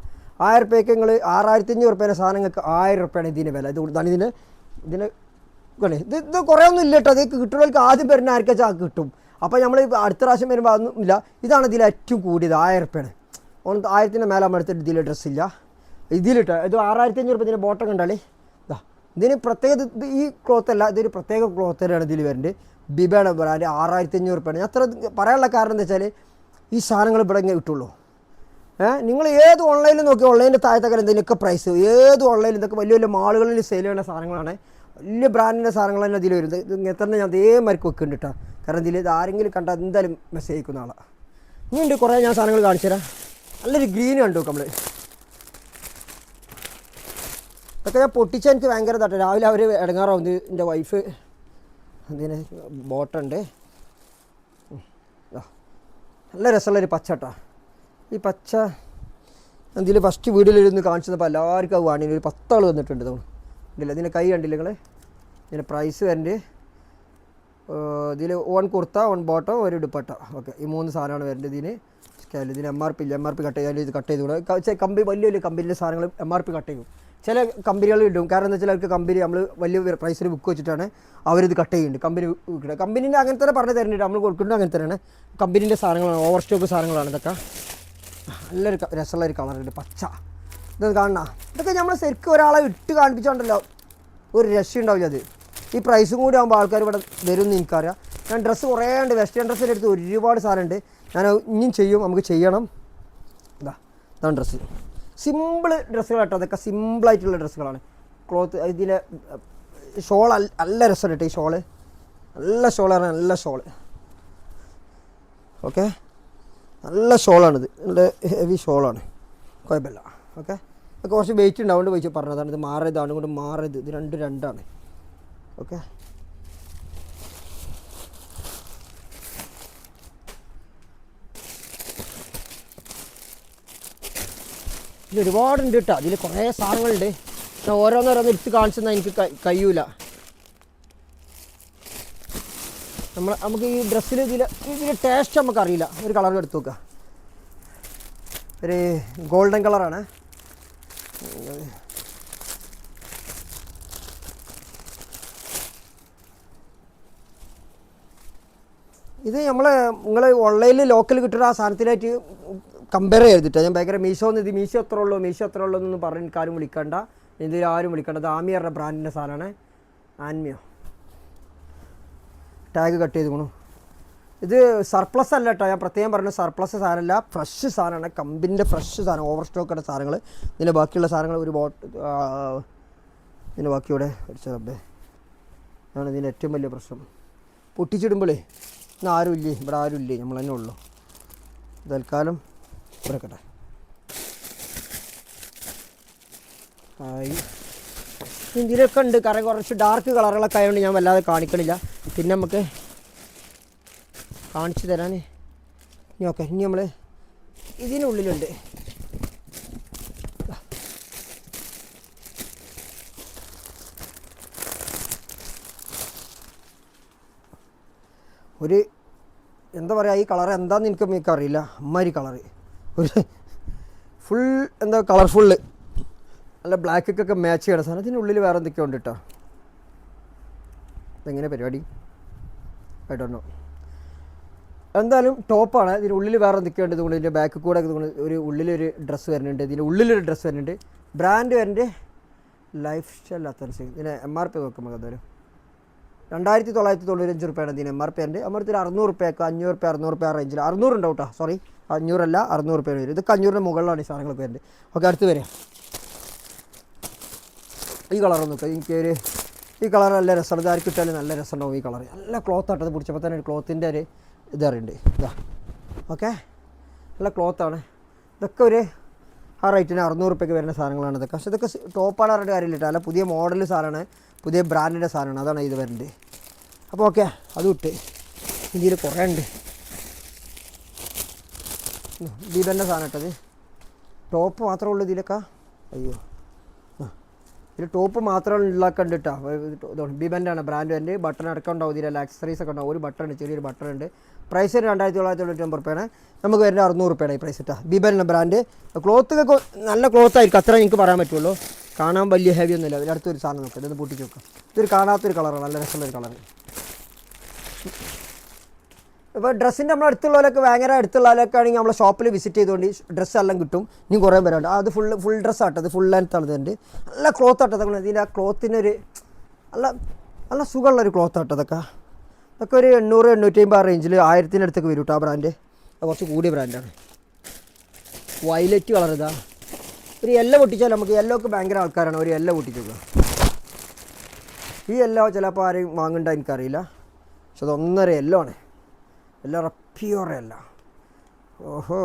A: ആയിരം റുപ്യക്ക് നിങ്ങൾ ആറായിരത്തി അഞ്ഞൂറ് റുപ്യേന്റെ സാധനങ്ങൾക്ക് ആയിരം റുപ്യാണ് ഇതിന്റെ വില. ഇത് ഇതാണ് ഇതിന് ഇതിന് ഇതാണ്. ഇത് ഇത് കുറേ ഒന്നും ഇല്ല കേട്ടോ അത് കിട്ടുന്നവർക്ക് ആദ്യം വരുന്ന ആർക്കാച്ചാൽ കിട്ടും. അപ്പോൾ നമ്മൾ അടുത്ത പ്രാവശ്യം വരുമ്പോൾ അതൊന്നും ഇല്ല. ഇതാണ് ഇതിൽ ഏറ്റവും കൂടിയത്. ആയിരം റുപ്യാണ്. ഓൺ ആയിരത്തിന്റെ മേലെ നമ്മൾ എടുത്തിട്ട് ഇതിൽ ഡ്രസ്സില്ല ഇതിലിട്ടോ ഇത് ആറായിരത്തി അഞ്ഞൂറ് റുപ്യ ഇതിന്റെ ബോട്ടം കണ്ടാലേ. ഇതാ ഇതിന് പ്രത്യേക ഈ ക്ലോത്ത് അല്ല ഇതൊരു പ്രത്യേക ക്ലോത്ത് തന്നെയാണ് ഇതിൽ വരുന്നത് ബിബയുടെ ബ്രാൻഡ് ആറായിരത്തി അഞ്ഞൂറ് റുപ്യാണ് ഞാൻ അത്ര പറയാനുള്ള കാരണം എന്താ വെച്ചാൽ ഈ സാധനങ്ങൾ ഇവിടെ ഇങ്ങനെ കിട്ടുള്ളൂ. ഏഹ് നിങ്ങൾ ഏത് ഓൺലൈനിൽ നോക്കി ഓൺലൈനിന്റെ താഴത്തൊക്കെ എന്തെങ്കിലുമൊക്കെ പ്രൈസ് ഏത് ഓൺലൈനിൽ ഇതൊക്കെ വലിയ വലിയ മാളുകളിൽ സെയിൽ ചെയ്യുന്ന സാധനങ്ങളാണ് വലിയ ബ്രാൻഡിന്റെ സാധനങ്ങൾ തന്നെ ഇതിൽ വരുന്നത്. ഇങ്ങനെ തന്നെ ഞാൻ അതേമാതിരി വെക്കുന്നുണ്ട് കേട്ടോ കാരണം ഇതിൽ ഇത് ആരെങ്കിലും കണ്ടാൽ എന്തായാലും മെസ്സേജ് അയക്കുന്ന ആളാണ് ഇനി ഉണ്ട് കുറേ ഞാൻ സാധനങ്ങൾ കാണിച്ചു തരാം നല്ലൊരു ഗ്രീൻ കണ്ടു നമ്മൾ ഇതൊക്കെ ഞാൻ പൊട്ടിച്ച എനിക്ക് ഭയങ്കര തട്ടെ. രാവിലെ അവർ ഇടങ്ങാറാവുന്നത് എന്റെ വൈഫ് അതിന് ബോട്ടുണ്ട്. നല്ല രസമുള്ളൊരു പച്ചട്ടാ ഈ പച്ച എന്തെങ്കിലും ഫസ്റ്റ് വീഡിയോയിലിരുന്ന് കാണിച്ചപ്പോൾ എല്ലാവർക്കും അത് വാണിന് ഒരു പത്താൾ വന്നിട്ടുണ്ട് തോന്നുന്നു. ഇല്ല ഇതിന്റെ കൈ കണ്ടില്ല നിങ്ങൾ ഇതിന്റെ പ്രൈസ് വരണ്ട്. ഇതിൽ ഓൺ കുർത്ത ഓൺ ബോട്ടോ ഒരു ദുപ്പട്ട. ഓക്കെ ഈ മൂന്ന് സാധനമാണ് വരേണ്ടത് ഇതിന്. സ്കെയിൽ ഇതിന് എം ആർ പി ഇല്ല. എം ആർ പി കട്ട് ചെയ്താലും ഇത് കട്ട് ചെയ്ത് കൂടെ കമ്പനി വലിയ വലിയ കമ്പനിയിലെ സാധനങ്ങൾ എം ആർ പി കട്ട് ചെയ്യും. ചില കമ്പനികൾ ഇടും. കാരണം എന്താ വെച്ചാൽ അവർക്ക് കമ്പനി നമ്മൾ വലിയ പ്രൈസിൽ ബുക്ക് വെച്ചിട്ടാണ് അവരിത് കട്ട് ചെയ്യുന്നുണ്ട് കമ്പനി വിൽക്കുന്നത് കമ്പനീന്റെ അങ്ങനെ തന്നെ പറഞ്ഞ് തരുന്നുണ്ട് നമ്മൾ കൊടുക്കുന്നത് അങ്ങനെ തന്നെയാണ്. കമ്പനീന്റെ സാധനങ്ങളാണ്. ഓവർ സ്റ്റോക്ക് സാധനങ്ങളാണ് ഇതൊക്കെ. നല്ലൊരു രസമുള്ള ഒരു കളറുണ്ട് പച്ച. ഇതൊന്ന് കാണണ. ഇതൊക്കെ നമ്മൾ ശരിക്കും ഒരാളെ ഇട്ട് കാണിപ്പിച്ചോണ്ടല്ലോ. ഒരു രക്ഷയുണ്ടാവില്ല അത്. ഈ പ്രൈസും കൂടി ആകുമ്പോൾ ആൾക്കാർ ഇവിടെ വരും എന്ന് എനിക്കറിയാം. ഞാൻ ഡ്രസ്സ് കുറേ ഉണ്ട്. വെസ്റ്റേൺ ഡ്രസ്സിന്റെ അടുത്ത് ഒരുപാട് സാധനമുണ്ട്. ഞാൻ ഇനിയും ചെയ്യും നമുക്ക് ചെയ്യണം. ഇതാ ഇതാണ് ഡ്രസ്സ് സിമ്പിൾ ഡ്രസ്സുകൾ കേട്ടോ അതൊക്കെ സിമ്പിളായിട്ടുള്ള ഡ്രസ്സുകളാണ് ക്ലോത്ത് ഇതിലെ ഷോൾ നല്ല രസമാണ് കേട്ടോ ഈ ഷോൾ. നല്ല ഷോളാണ് നല്ല ഷോൾ. ഓക്കെ? നല്ല ഷോളാണിത്. നല്ല ഹെവി ഷോളാണ്. കുഴപ്പമില്ല. ഓക്കെ? കുറച്ച് വെയിറ്റ് ഉണ്ടാവുകൊണ്ട് വെച്ച് പറഞ്ഞതാണ്. ഇത് മാറിയതാണ് അതുകൊണ്ട് മാറിയത്. ഇത് രണ്ട് രണ്ടാണ്. ഓക്കെ? ഇത് ഒരുപാടുണ്ട് കേട്ടോ അതിൽ കുറേ സാധനങ്ങളുണ്ട്. ഞാൻ ഓരോന്നോരോന്ന് എടുത്ത് കാണിച്ചെന്നാൽ എനിക്ക് കഴി- കഴിയൂല നമ്മൾ നമുക്ക് ഈ ഡ്രസ്സിൽ ഇതിൽ ഇതിന്റെ ടേസ്റ്റ് നമുക്കറിയില്ല. ഒരു കളർ എടുത്ത് നോക്കുക ഒരു ഗോൾഡൻ കളറാണ് ഇത് നമ്മൾ നിങ്ങൾ ഓൺലൈനിൽ ലോക്കൽ കിട്ടുന്ന ആ സാധനത്തിനായിട്ട് കമ്പയർ ചെയ്തിട്ട് ഞാൻ ഭയങ്കര മീഷോ ഇത് മീഷോ എത്ര ഉള്ളൂ മീഷോ എത്ര ഉള്ളൂ എന്നൊന്നും പറഞ്ഞ് എനിക്കാരും വിളിക്കണ്ട. ഇതിൽ ആരും വിളിക്കണ്ട. ഇത് ആമിയറുടെ ബ്രാൻഡിന്റെ സാധനമാണ് ആൻമിയോ. ടാഗ് കട്ട് ചെയ്ത് കൊണു ഇത് സർപ്ലസ് അല്ല കേട്ടോ ഞാൻ പ്രത്യേകം പറഞ്ഞു സർപ്ലസ് സാധനമല്ല ഫ്രഷ് സാധനമാണ്. കമ്പിന്റെ ഫ്രഷ് സാധനം ഓവർ സ്റ്റോക്കുടെ സാധനങ്ങൾ ഇതിന്റെ ബാക്കിയുള്ള സാധനങ്ങൾ ഒരു ബോട്ട് ഇതിന്റെ ബാക്കിയോടെ ഒരു ചെറുപ്പേ അതാണ് ഇതിന്റെ ഏറ്റവും വലിയ പ്രശ്നം. പൊട്ടിച്ചിടുമ്പോഴേ ഇന്ന് ആരും ഇവിടെ ആരും നമ്മൾ തന്നെ ഉള്ളൂ. തൽക്കാലം ഇവിടെ ആയി. ഇതിലൊക്കെ ഉണ്ട്. കാരണം കുറച്ച് ഡാർക്ക് കളറുകളൊക്കെ ആയതുകൊണ്ട് ഞാൻ വല്ലാതെ കാണിക്കണില്ല. പിന്നെ നമുക്ക് കാണിച്ചു തരാൻ ഇനി ഓക്കെ. ഇനി നമ്മൾ ഇതിനുള്ളിലുണ്ട്. ഒരു എന്താ പറയുക ഈ കളർ എന്താണെന്ന് എനിക്ക് എനിക്ക് അറിയില്ല അമ്മാതിരി കളറ് ഒരു ഫുൾ എന്താ കളർഫുള്ള് നല്ല ബ്ലാക്കൊക്കെ മാച്ച് ചെയ്യണ സാധനം. ഉള്ളിൽ വേറെ എന്തൊക്കെയോ ഉണ്ട് കേട്ടോ ഇതെങ്ങനെ പരിപാടി? കേട്ടോ എന്തായാലും ടോപ്പാണ് ഇതിന്റെ ഉള്ളിൽ വേറെ എന്തൊക്കെയുണ്ട് ഇതുകൊണ്ട് ഇതിന്റെ ബാക്ക് കൂടെ ഇതുകൊണ്ട് ഒരു ഉള്ളിലൊരു ഡ്രസ്സ് വരുന്നുണ്ട്. ഇതിന്റെ ഉള്ളിലൊരു ഡ്രസ്സ് വരുന്നുണ്ട്. ബ്രാൻഡ് വരുന്നുണ്ട്. ലൈഫ് സ്റ്റൈൽ അത്തൻസി ഇതിന് എം ആർ പി നോക്കുമ്പോൾ എന്തായാലും. രണ്ടായിരത്തി തൊള്ളായിരത്തി തൊണ്ണൂറ്റഞ്ച് റുപ്യാണ് ഇതിന് എം ആർ പി ഉണ്ട് അടുത്ത് അറുന്നൂറ് റുപ്യക്ക് അഞ്ഞൂറ് റുപ്യ അറുന്നൂറ് റുപ്യ റേഞ്ചിൽ അറുന്നൂറ് ഉണ്ടാവും കേട്ടോ സോറി അഞ്ഞൂറല്ല അറുന്നൂറ് റുപ്യ വരും. ഇതൊക്കെ അഞ്ഞൂറിന് മുകളിലാണ് ഈ സാധനങ്ങൾ വരുന്നത്. ഓക്കെ അടുത്ത് വരാം. ഈ കളർ നോക്കുക എനിക്ക് ഒരു ഈ കളർ നല്ല രസമാണ്. ഇത് ആർക്ക് ഇട്ടാലും നല്ല രസമുണ്ടാവും ഈ കളർ നല്ല ക്ലോത്ത് ആട്ടത് പിടിച്ചപ്പോൾ തന്നെ ഒരു ക്ലോത്തിന്റെ ഒരു ഇതറിയുണ്ട് ഇതാ. ഓക്കെ? നല്ല ക്ലോത്താണ് ഇതൊക്കെ ഒരു ആ റേറ്റിന് അറുന്നൂറ് റുപ്യക്ക് വരുന്ന സാധനങ്ങളാണ് ഇതൊക്കെ. പക്ഷേ ഇതൊക്കെ ടോപ്പാണ് പറഞ്ഞിട്ട് കാര്യമില്ല കേട്ടോ അല്ല പുതിയ മോഡൽ സാധനമാണ് പുതിയ ബ്രാൻഡിന്റെ സാധനമാണ്. അതാണ് ഇത് വരുന്നത്. അപ്പോൾ ഓക്കെ അത് വിട്ട് ഇതിൽ കുറേ ഉണ്ട്. ദീപന്റെ സാധനം ഇട്ടത്. ടോപ്പ് മാത്രമേ ഉള്ളൂ ഇതിലൊക്കെ? അയ്യോ. ഇതിൽ ടോപ്പ് മാത്രം ഉള്ളാക്കണ്ട് കേട്ടോ. ബിബന്റെ ആണ് ബ്രാൻഡ് വരുന്നത്. ബട്ടൺ അടക്കം ഉണ്ടാവും ഇതിലെല്ലാം ആക്സസറീസ് ഒക്കെ ഉണ്ടാവും. ഒരു ബട്ടൺ ഉണ്ട് ചെറിയൊരു ബട്ടൺ ഉണ്ട്. പ്രൈസ് രണ്ടായിരത്തി തൊള്ളായിരത്തി തൊണ്ണൂറ്റി ഒമ്പത് റുപ്യാണ്. നമുക്ക് വരുന്നത് അറുന്നൂറ് റുപ്യാണ് ഈ പ്രൈസ് കേട്ടോ ബിബന്റെ ബ്രാൻഡ് ക്ലോത്ത് ഒക്കെ നല്ല ക്ലോത്ത് ആയിരിക്കും. അത്ര എനിക്ക് പറയാൻ പറ്റുള്ളൂ. കാണാൻ വലിയ ഹെവി ഒന്നുമില്ല. അതിന്റെ അടുത്തൊരു സാധനം നോക്കാം. ഇതൊന്ന് പൊട്ടിച്ച് നോക്കാം ഇതൊരു കാണാത്തൊരു കളറാണ് നല്ല രസമുള്ളൊരു കളർ ഇപ്പോൾ ഡ്രസ്സിന്റെ നമ്മൾ അടുത്തുള്ളവരൊക്കെ ഭയങ്കര അടുത്തുള്ളവരൊക്കെ ആണെങ്കിൽ നമ്മളെ ഷോപ്പിൽ വിസിറ്റ് ചെയ്തുകൊണ്ട് ഡ്രസ്സ് എല്ലാം കിട്ടും. ഇനി കുറേ പേരുണ്ട്. അത് ഫുൾ ഫുൾ ഡ്രസ്സ് ആട്ടത് ഫുൾ ലെങ്ത് ആട്ടതുണ്ട് നല്ല ക്ലോത്ത് ആട്ടതൊക്കെ ഇതിന്റെ ആ ക്ലോത്തിനൊരു നല്ല നല്ല സുഖമുള്ള ഒരു ക്ലോത്ത് ആട്ടതൊക്കെ ഇതൊക്കെ. ഒരു എണ്ണൂറ് എണ്ണൂറ്റി അമ്പത് റേഞ്ചിൽ ആയിരത്തിന്റെ അടുത്തൊക്കെ വരും കേട്ടോ ആ ബ്രാൻഡ് കുറച്ച് കൂടിയ ബ്രാൻഡാണ് വയലറ്റ് കളർ ഇതാ. ഒരു എല്ല പൊട്ടിച്ചാൽ നമുക്ക് എല്ലോ ഒക്കെ ഭയങ്കര ആൾക്കാരാണ്. ഒരു എല്ല പൊട്ടിച്ചത് ഈ എല്ലോ ചിലപ്പോൾ ആരെയും വാങ്ങണ്ട എനിക്കറിയില്ല. പക്ഷെ അതൊന്നര യെല്ലോ ആണ്. എല്ലാം റപ്പിയോറ അല്ല ഓഹോ.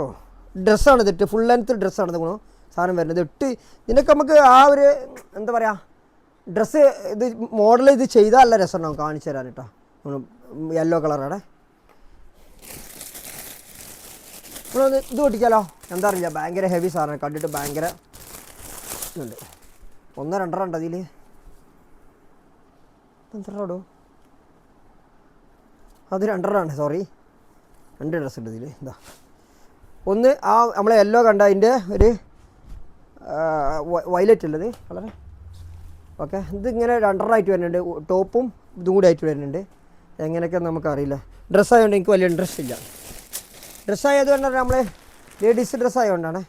A: ഡ്രസ്സാണ് ഇതിട്ട്. ഫുൾ ലെങ്ത്ത് ഡ്രസ്സാണ് ഗുണം സാധനം വരുന്നത്. ഇട്ട് ഇതിനൊക്കെ നമുക്ക് ആ ഒരു എന്താ പറയുക ഡ്രസ്സ് ഇത് മോഡൽ ഇത് ചെയ്താൽ നല്ല രസമുണ്ടാവും കാണിച്ചു തരാൻ കേട്ടോ. യെല്ലോ കളറാണ് ഇത് പൊട്ടിക്കാലോ. എന്താ അറിയില്ല ഭയങ്കര ഹെവി സാധനം. കണ്ടിട്ട് ഭയങ്കര ഇതുണ്ട്. ഒന്ന് രണ്ടര ഉണ്ട് അതിൽ എന്തോ അത് രണ്ടെണ്ണമാണ് സോറി രണ്ട് ഡ്രസ്സ് ഉണ്ട് ഇതിൽ എന്താ ഒന്ന് ആ നമ്മൾ യെല്ലോ കണ്ട അതിന്റെ ഒരു വയലറ്റ് ഉള്ളത്. കളറ്. ഓക്കെ ഇതിങ്ങനെ രണ്ടെണ്ണമായിട്ട് വരുന്നുണ്ട്. ടോപ്പും ഇതും കൂടി ആയിട്ട് വരുന്നുണ്ട്. എങ്ങനെയൊക്കെ നമുക്കറിയില്ല. ഡ്രസ്സായതുകൊണ്ട് എനിക്ക് വലിയ ഇൻട്രസ്റ്റ് ഇല്ല. ഡ്രസ്സായത് പറഞ്ഞാൽ നമ്മൾ ലേഡീസ് ഡ്രസ്സായതുകൊണ്ടാണ്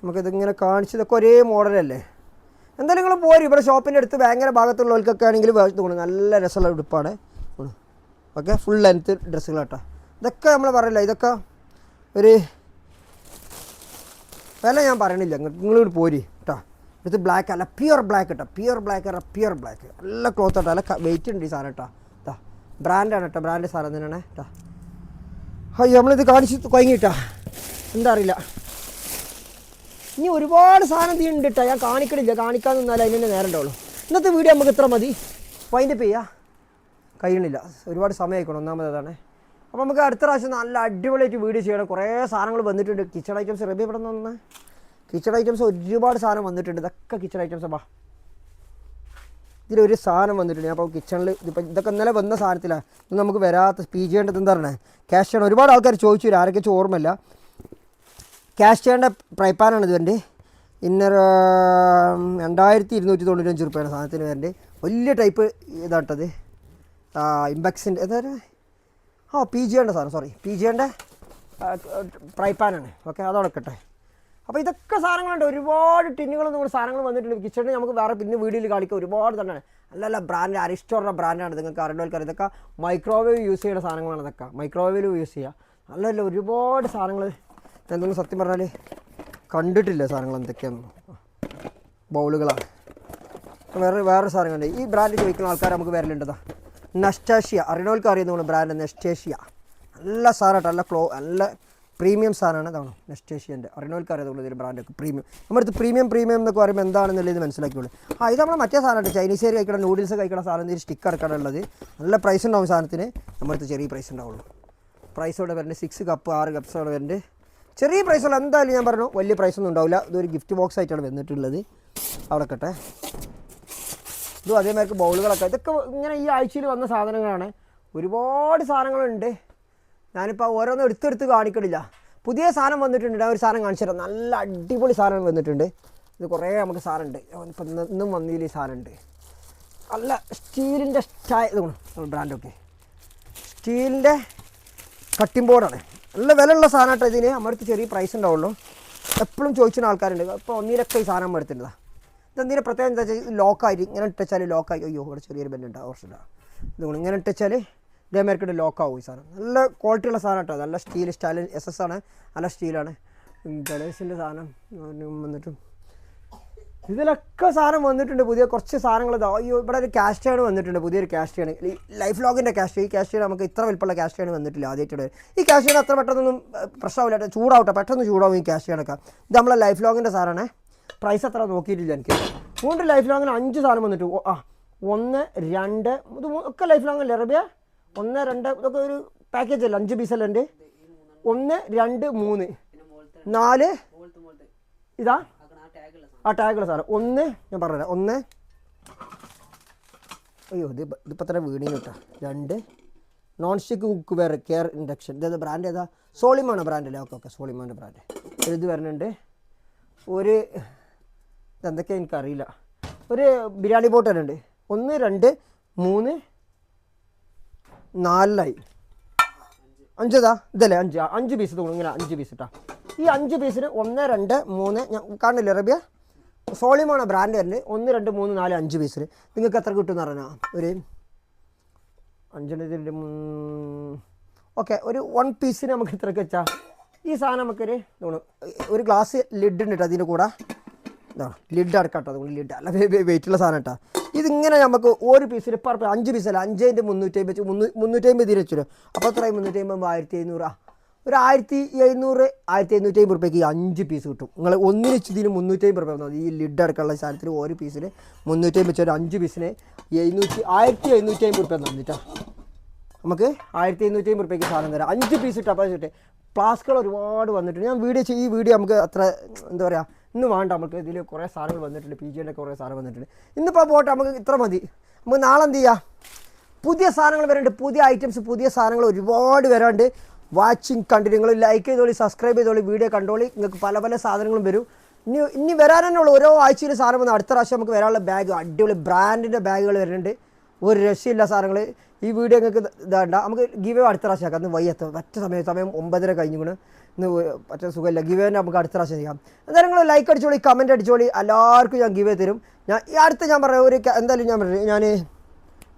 A: നമുക്കിതിങ്ങനെ കാണിച്ചതൊക്കെ ഒരേ മോഡലല്ലേ. എന്തായാലും നിങ്ങൾ പോരും. ഇവിടെ ഷോപ്പിന്റെ അടുത്ത് ഭയങ്കര ഭാഗത്തുള്ളവർക്കൊക്കെ ആണെങ്കിൽ തോന്നുന്നു നല്ല രസമുള്ള ഉടുപ്പാണ്. ഓക്കെ? ഫുൾ ലെങ്ത്ത് ഡ്രസ്സുകൾ കേട്ടോ ഇതൊക്കെ നമ്മൾ പറയില്ല? ഇതൊക്കെ ഒരു വില ഞാൻ പറയണില്ല. നിങ്ങളിവിടെ പോരി കേട്ടോ ഇത് ബ്ലാക്ക് അല്ല പ്യുർ ബ്ലാക്ക് കേട്ടോ പ്യുർ ബ്ലാക്ക് അല്ല പ്യുർ ബ്ലാക്ക് നല്ല ക്ലോത്ത് കേട്ടോ അല്ല വെയിറ്റ് ഉണ്ട് ഈ സാധനം കേട്ടോ കേട്ടോ ബ്രാൻഡാണ് കേട്ടോ ബ്രാൻഡ് സാധനം തന്നെയാണ് കേട്ടോ അയ്യോ നമ്മളിത് കാണിച്ച് കുഴങ്ങിട്ടാ എന്താ അറിയില്ല. ഇനി ഒരുപാട് സാധനം തീ ഉണ്ട് ഞാൻ കാണിക്കണില്ല. കാണിക്കാൻ നിന്നാൽ തന്നെ നേരം ഉണ്ടാവുള്ളൂ ഇന്നത്തെ വീഡിയോ നമുക്ക് ഇത്ര മതി. വൈൻഡപ്പ് ചെയ്യാം. കഴിയണില്ല. ഒരുപാട് സമയമായിക്കണം ഒന്നാമത് അതാണ്. അപ്പോൾ നമുക്ക് അടുത്ത പ്രാവശ്യം നല്ല അടിപൊളിയായിട്ട് വീഡിയോ ചെയ്യണം. കുറേ സാധനങ്ങൾ വന്നിട്ടുണ്ട്. കിച്ചൺ ഐറ്റംസ് റബി ഇവിടെ നിന്ന് കിച്ചൺ ഐറ്റംസ് ഒരുപാട് സാധനം വന്നിട്ടുണ്ട്. ഇതൊക്കെ കിച്ചൺ ഐറ്റംസ് അപ്പാ ഇതിലൊരു സാധനം വന്നിട്ടുണ്ട്. അപ്പോൾ കിച്ചണിൽ ഇതിപ്പോൾ ഇതൊക്കെ ഇന്നലെ വന്ന സാധനത്തിലാണ് നമുക്ക് വരാത്ത പി ജി ചെയ്യേണ്ടത് എന്താ പറയുന്നത് ക്യാഷ് ആണ്. ഒരുപാട് ആൾക്കാർ ചോദിച്ചു. ആരൊക്കെ ഓർമ്മയില്ല. ക്യാഷ് ചെയ്യേണ്ട പ്രൈപ്പാനാണ് ഇത് വേണ്ടി ഇന്നർ രണ്ടായിരത്തി ഇരുന്നൂറ്റി തൊണ്ണൂറ്റഞ്ച് റുപ്യാണ് സാധനത്തിന് വേണ്ടി വലിയ ടൈപ്പ് ഇതാട്ടത്. ഇമ്പക്സിന്റെ എന്താ ആ പി ജിയുടെ സാധനം സോറി പി ജിയുടെ പ്രൈപ്പാനാണ്. ഓക്കെ അതോടെ കിട്ടെ അപ്പോൾ ഇതൊക്കെ സാധനങ്ങളുണ്ട്. ഒരുപാട് ടിന്നുകളും നമ്മുടെ സാധനങ്ങൾ വന്നിട്ടുണ്ട് കിച്ചണിൽ നമുക്ക് വേറെ പിന്നെ വീഡിയോയിൽ കാണിക്കാം ഒരുപാട് തന്നെയാണ് നല്ല ബ്രാൻഡ് അരിസ്റ്റോറിന്റെ ബ്രാൻഡാണ് നിങ്ങൾക്ക് അറിയണവർക്ക് ഇതൊക്കെ. മൈക്രോവേവ് യൂസ് ചെയ്യുന്ന സാധനങ്ങളാണ് ഇതൊക്കെ. മൈക്രോവേവിൽ യൂസ് ചെയ്യുക നല്ല നല്ല ഒരുപാട് സാധനങ്ങൾ എന്തൊന്നും സത്യം പറഞ്ഞാൽ കണ്ടിട്ടില്ല സാധനങ്ങൾ എന്തൊക്കെയാണെന്ന് ബൗളുകളാണ്. വേറെ വേറെ സാധനങ്ങളുണ്ട്. ഈ ബ്രാൻഡ് ചോദിക്കുന്ന ആൾക്കാർ നമുക്ക് വരലുണ്ടതാ. നസ്റ്റാഷ്യ. അറിയണവർക്ക് അറിയുന്ന ബ്രാൻഡ് നെസ്റ്റേഷ്യ. നല്ല സാധനമായിട്ട് നല്ല ക്ലോ നല്ല പ്രീമിയം സാധനമാണ് ഇതാണ് നെസ്റ്റേഷ്യന്റെ. അറിയണവർക്ക് അറിയാതുള്ളൂ ഇതിൽ ബ്രാൻഡൊക്കെ പ്രീമിയം നമ്മുടെ അടുത്ത് പ്രീമിയം പ്രീമിയം എന്നൊക്കെ പറയുമ്പോൾ എന്താണെന്നുള്ളത് മനസ്സിലാക്കിയുള്ളൂ ആ ഇത് നമ്മൾ മറ്റേ സാധനമാണ് ചൈനീസ് കഴിക്കണം നൂഡിൽസ് കഴിക്കണ സാധനം ഇതിൽ സ്റ്റിക്ക് അടക്കാനുള്ളത്. നല്ല പ്രൈസ് ഉണ്ടാവും സാധനത്തിന്. നമ്മുടെ അടുത്ത് ചെറിയ പ്രൈസ് ഉണ്ടാവുള്ളൂ. പ്രൈസോടെ വരുന്നുണ്ട് സിക്സ് കപ്പ് ആറ് കപ്സോടെ വരുന്നുണ്ട് ചെറിയ പ്രൈസുള്ള എന്തായാലും ഞാൻ പറഞ്ഞു വലിയ പ്രൈസൊന്നും ഉണ്ടാവില്ല. ഇതൊരു ഗിഫ്റ്റ് ബോക്സ് ആയിട്ടാണ് വന്നിട്ടുള്ളത്. അവിടെ കട്ടെ ഇതും അതേമാതിരി ബൗളുകളൊക്കെ. ഇതൊക്കെ ഇങ്ങനെ ഈ ആഴ്ചയിൽ വന്ന സാധനങ്ങളാണ്. ഒരുപാട് സാധനങ്ങളുണ്ട്. ഞാനിപ്പോൾ ഓരോന്നും എടുത്തെടുത്ത് കാണിക്കണില്ല. പുതിയ സാധനം വന്നിട്ടുണ്ട്. ഞാൻ ഒരു സാധനം കാണിച്ചു തരാം. നല്ല അടിപൊളി സാധനം വന്നിട്ടുണ്ട്. ഇത് കുറേ നമുക്ക് സാധനമുണ്ട്. ഇപ്പം ഇന്ന് വന്നതിൽ ഈ സാധനമുണ്ട്. നല്ല സ്റ്റീലിന്റെ സ്റ്റൈ ബ്രാൻഡൊക്കെ സ്റ്റീലിന്റെ കട്ടിംഗ് ബോർഡാണ് നല്ല വിലയുള്ള സാധനം കേട്ടോ ഇതിന്. നമ്മുടെ ചെറിയ പ്രൈസ് ഉണ്ടാവുള്ളൂ. എപ്പോഴും ചോദിച്ചിരുന്ന ആൾക്കാരുണ്ട്. അപ്പോൾ ഒന്നിലൊക്കെ ഈ സാധനം എടുത്തിട്ടുള്ളതാണ് ഇതെന്തിനാ പ്രത്യേകം എന്താ വെച്ചാൽ ലോക്കായി ഇങ്ങനെ ഇട്ടാൽ ലോക്കായി അയ്യോ ഇവിടെ ചെറിയൊരു ബെല്ലുണ്ട് ഓർച്ചില്ല ഇതുകൊണ്ട് ഇങ്ങനെ ഇട്ടാൽ ഇതേമാർക്കിട്ട് ലോക്കാവും ഈ സാധനം. നല്ല ക്വാളിറ്റിയുള്ള സാധനം കേട്ടോ. നല്ല സ്റ്റീൽ സ്റ്റാലിൻ എസ് എസ് ആണ്. നല്ല സ്റ്റീലാണ് ഗണേശിന്റെ സാധനം. വന്നിട്ടും ഇതിലൊക്കെ സാധനം വന്നിട്ടുണ്ട് പുതിയ കുറച്ച് സാധനങ്ങൾ അയ്യോ ഇവിടെ ഒരു കാസ്റ്റാണ് വന്നിട്ടുണ്ട് പുതിയൊരു കാസ്റ്റാണ് ലൈഫ് ലോഗിന്റെ കാസ്റ്റ് ഈ കാസ്റ്റ് നമുക്ക് ഇത്ര വലിപ്പമുള്ള കാസ്റ്റാണ് വന്നിട്ടില്ല ആദ്യമായിട്ട് ഈ കാസ്റ്റേൺ അത്ര പെട്ടെന്നൊന്നും പ്രശ്നമാവില്ല ചൂടാവട്ടെ പെട്ടെന്ന് ചൂടാവും ഈ കാസ്റ്റേണൊക്കെ ഇത് നമ്മളെ ലൈഫ് ലോഗിന്റെ സാധനമാണ്. പ്രൈസ് അത്ര നോക്കിയിട്ടില്ല എനിക്ക്. മൂന്ന് ലൈഫ് ലോങ്ങിന് അഞ്ച് സാധനം വന്നിട്ട്. ആ ഒന്ന് രണ്ട് ഇത് ഒക്കെ ലൈഫ് ലോങ് അല്ലേ റബിയ? ഒന്ന് രണ്ട് ഇതൊക്കെ ഒരു പാക്കേജ് അല്ല? അഞ്ച് പീസല്ല ഉണ്ട് ഒന്ന് രണ്ട് മൂന്ന്. നാല്? ഇതാ. ആ ടാഗുള്ള സാധനം. ഒന്ന് ഞാൻ പറഞ്ഞുതരാം. ഒന്ന്. അയ്യോ ഇത് ഇതിപ്പോൾ തന്നെ വീണിന് കേട്ടോ. രണ്ട്. Non stick cookware care induction ഇതേത് ബ്രാൻഡ് ഏതാ? സോളിമാണ് ബ്രാൻഡ് അല്ലേ? Okay okay. സോളിമാന്റെ ബ്രാൻഡ് ഇത് വരുന്നുണ്ട്. ഒരു ഇതെന്തൊക്കെയാണ് എനിക്കറിയില്ല. ഒരു ബിരിയാണി ബോട്ട് വരുന്നുണ്ട്. ഒന്ന് രണ്ട് മൂന്ന് നാലായി. അഞ്ചതാ ഇതല്ലേ അഞ്ച്. അഞ്ച് പീസ് തോന്നുന്നു. ഇങ്ങനെ അഞ്ച് പീസ് ഇട്ടാ. ഈ അഞ്ച് പീസിന് ഒന്ന് രണ്ട് മൂന്ന് ഞാൻ കാണില്ലേ റബിയ? സോളിമാണ് ബ്രാൻഡ് വരുന്നത് ഒന്ന് രണ്ട് മൂന്ന് നാല് അഞ്ച് പീസ് നിങ്ങൾക്ക് എത്ര കിട്ടുമെന്ന് പറഞ്ഞാൽ ഒരു അഞ്ചെണ്ണത്തിന്റെ ഓക്കെ ഒരു വൺ പീസിന് നമുക്ക് എത്രയൊക്കെ വെച്ചാൽ ഈ സാധനം നമുക്കൊരു ഇതാണ് ഒരു ഗ്ലാസ് ലിഡ് ഉണ്ട് കേട്ടോ അതിന്റെ കൂടെ. ഇതാണ് ലിഡ് അടക്കാട്ടോ അതുകൊണ്ട് ലിഡ് അല്ല വെയിറ്റുള്ള സാധനം കേട്ടോ. ഇതിങ്ങനെ നമുക്ക് ഒരു പീസിന് ഇപ്പം അഞ്ച് പീസല്ല അഞ്ചതിന്റെ മുന്നൂറ്റി അമ്പത് മുന്നൂറ്റി അമ്പത് ഇതിന് വെച്ചല്ലോ അപ്പോൾ എത്രയും മുന്നൂറ്റി അമ്പത് ആയിരത്തി എഴുന്നൂറ് ഒരു ആയിരത്തി എഴുന്നൂറ് ആയിരത്തി എഴുന്നൂറ്റി അമ്പത് റുപ്യക്ക് അഞ്ച് പീസ് കിട്ടും. നിങ്ങൾ ഒന്നിന് ഇതിന് മുന്നൂറ്റി അമ്പത് റുപ്യ ഈ ലിഡ് അടക്കമുള്ള സാധനത്തിൽ ഒരു പീസിന് മുന്നൂറ്റി അമ്പത് ഒരു അഞ്ച് പീസിന് എഴുന്നൂറ്റി ആയിരത്തി എഴുന്നൂറ്റി അമ്പത് റുപ്യ തന്നിട്ടാ നമുക്ക് ആയിരത്തി എഴുന്നൂറ്റി അമ്പത് റുപ്യക്ക് സാധനം തരാം. അഞ്ച് പീസ് ഇട്ട് അപ്പോൾ ഇട്ട് ഫ്ലാസ്കുകൾ ഒരുപാട് വന്നിട്ടുണ്ട്. ഞാൻ വീഡിയോ ഈ വീഡിയോ നമുക്ക് അത്ര എന്താ പറയുക ഇന്ന് വേണ്ട. നമുക്ക് ഇതിൽ കുറേ സാധനങ്ങൾ വന്നിട്ടുണ്ട്. പി ജിയുടെ കുറേ സാധനം വന്നിട്ടുണ്ട്. ഇന്നിപ്പോൾ പോട്ടെ നമുക്ക് ഇത്ര മതി. നമുക്ക് നാളെ എന്ത് ചെയ്യാം പുതിയ സാധനങ്ങൾ വരുന്നുണ്ട് പുതിയ ഐറ്റംസ് പുതിയ സാധനങ്ങൾ ഒരുപാട് വരാണ്ട് വാച്ചിങ് കണ്ടിട്ട് നിങ്ങൾ ലൈക്ക് ചെയ്തോളി സബ്സ്ക്രൈബ് ചെയ്തോളി വീഡിയോ കണ്ടോളി. നിങ്ങൾക്ക് പല പല സാധനങ്ങളും വരും. ഇനി ഇനി വരാൻ ഓരോ ആഴ്ചയിൽ സാധനം വന്ന് അടുത്ത പ്രാവശ്യം നമുക്ക് വരാനുള്ള ബാഗ് അടിപൊളി ബ്രാൻഡിന്റെ ബാഗുകൾ വരുന്നുണ്ട്. ഒരു രക്ഷയില്ല സാധനങ്ങൾ ഈ വീഡിയോ നിങ്ങൾക്ക് ഇതാണ്ട നമുക്ക് ഗിവേ അടുത്ത പ്രാവശ്യം ആക്കാം. അന്ന് വയ്യത്ത് മറ്റ സമയം സമയം ഒമ്പതര കഴിഞ്ഞു ഇന്ന് മറ്റേ സുഖമില്ല. ഗിവേനെ നമുക്ക് അടുത്ത പ്രാവശ്യം ചെയ്യാം. എന്തായാലും നിങ്ങൾ ലൈക്ക് അടിച്ചോളി കമന്റ് അടിച്ചോളി. എല്ലാവർക്കും ഞാൻ ഗിവേ തരും. ഞാൻ ഈ അടുത്ത് ഞാൻ പറയാം ഒരു എന്തായാലും ഞാൻ പറഞ്ഞു ഞാൻ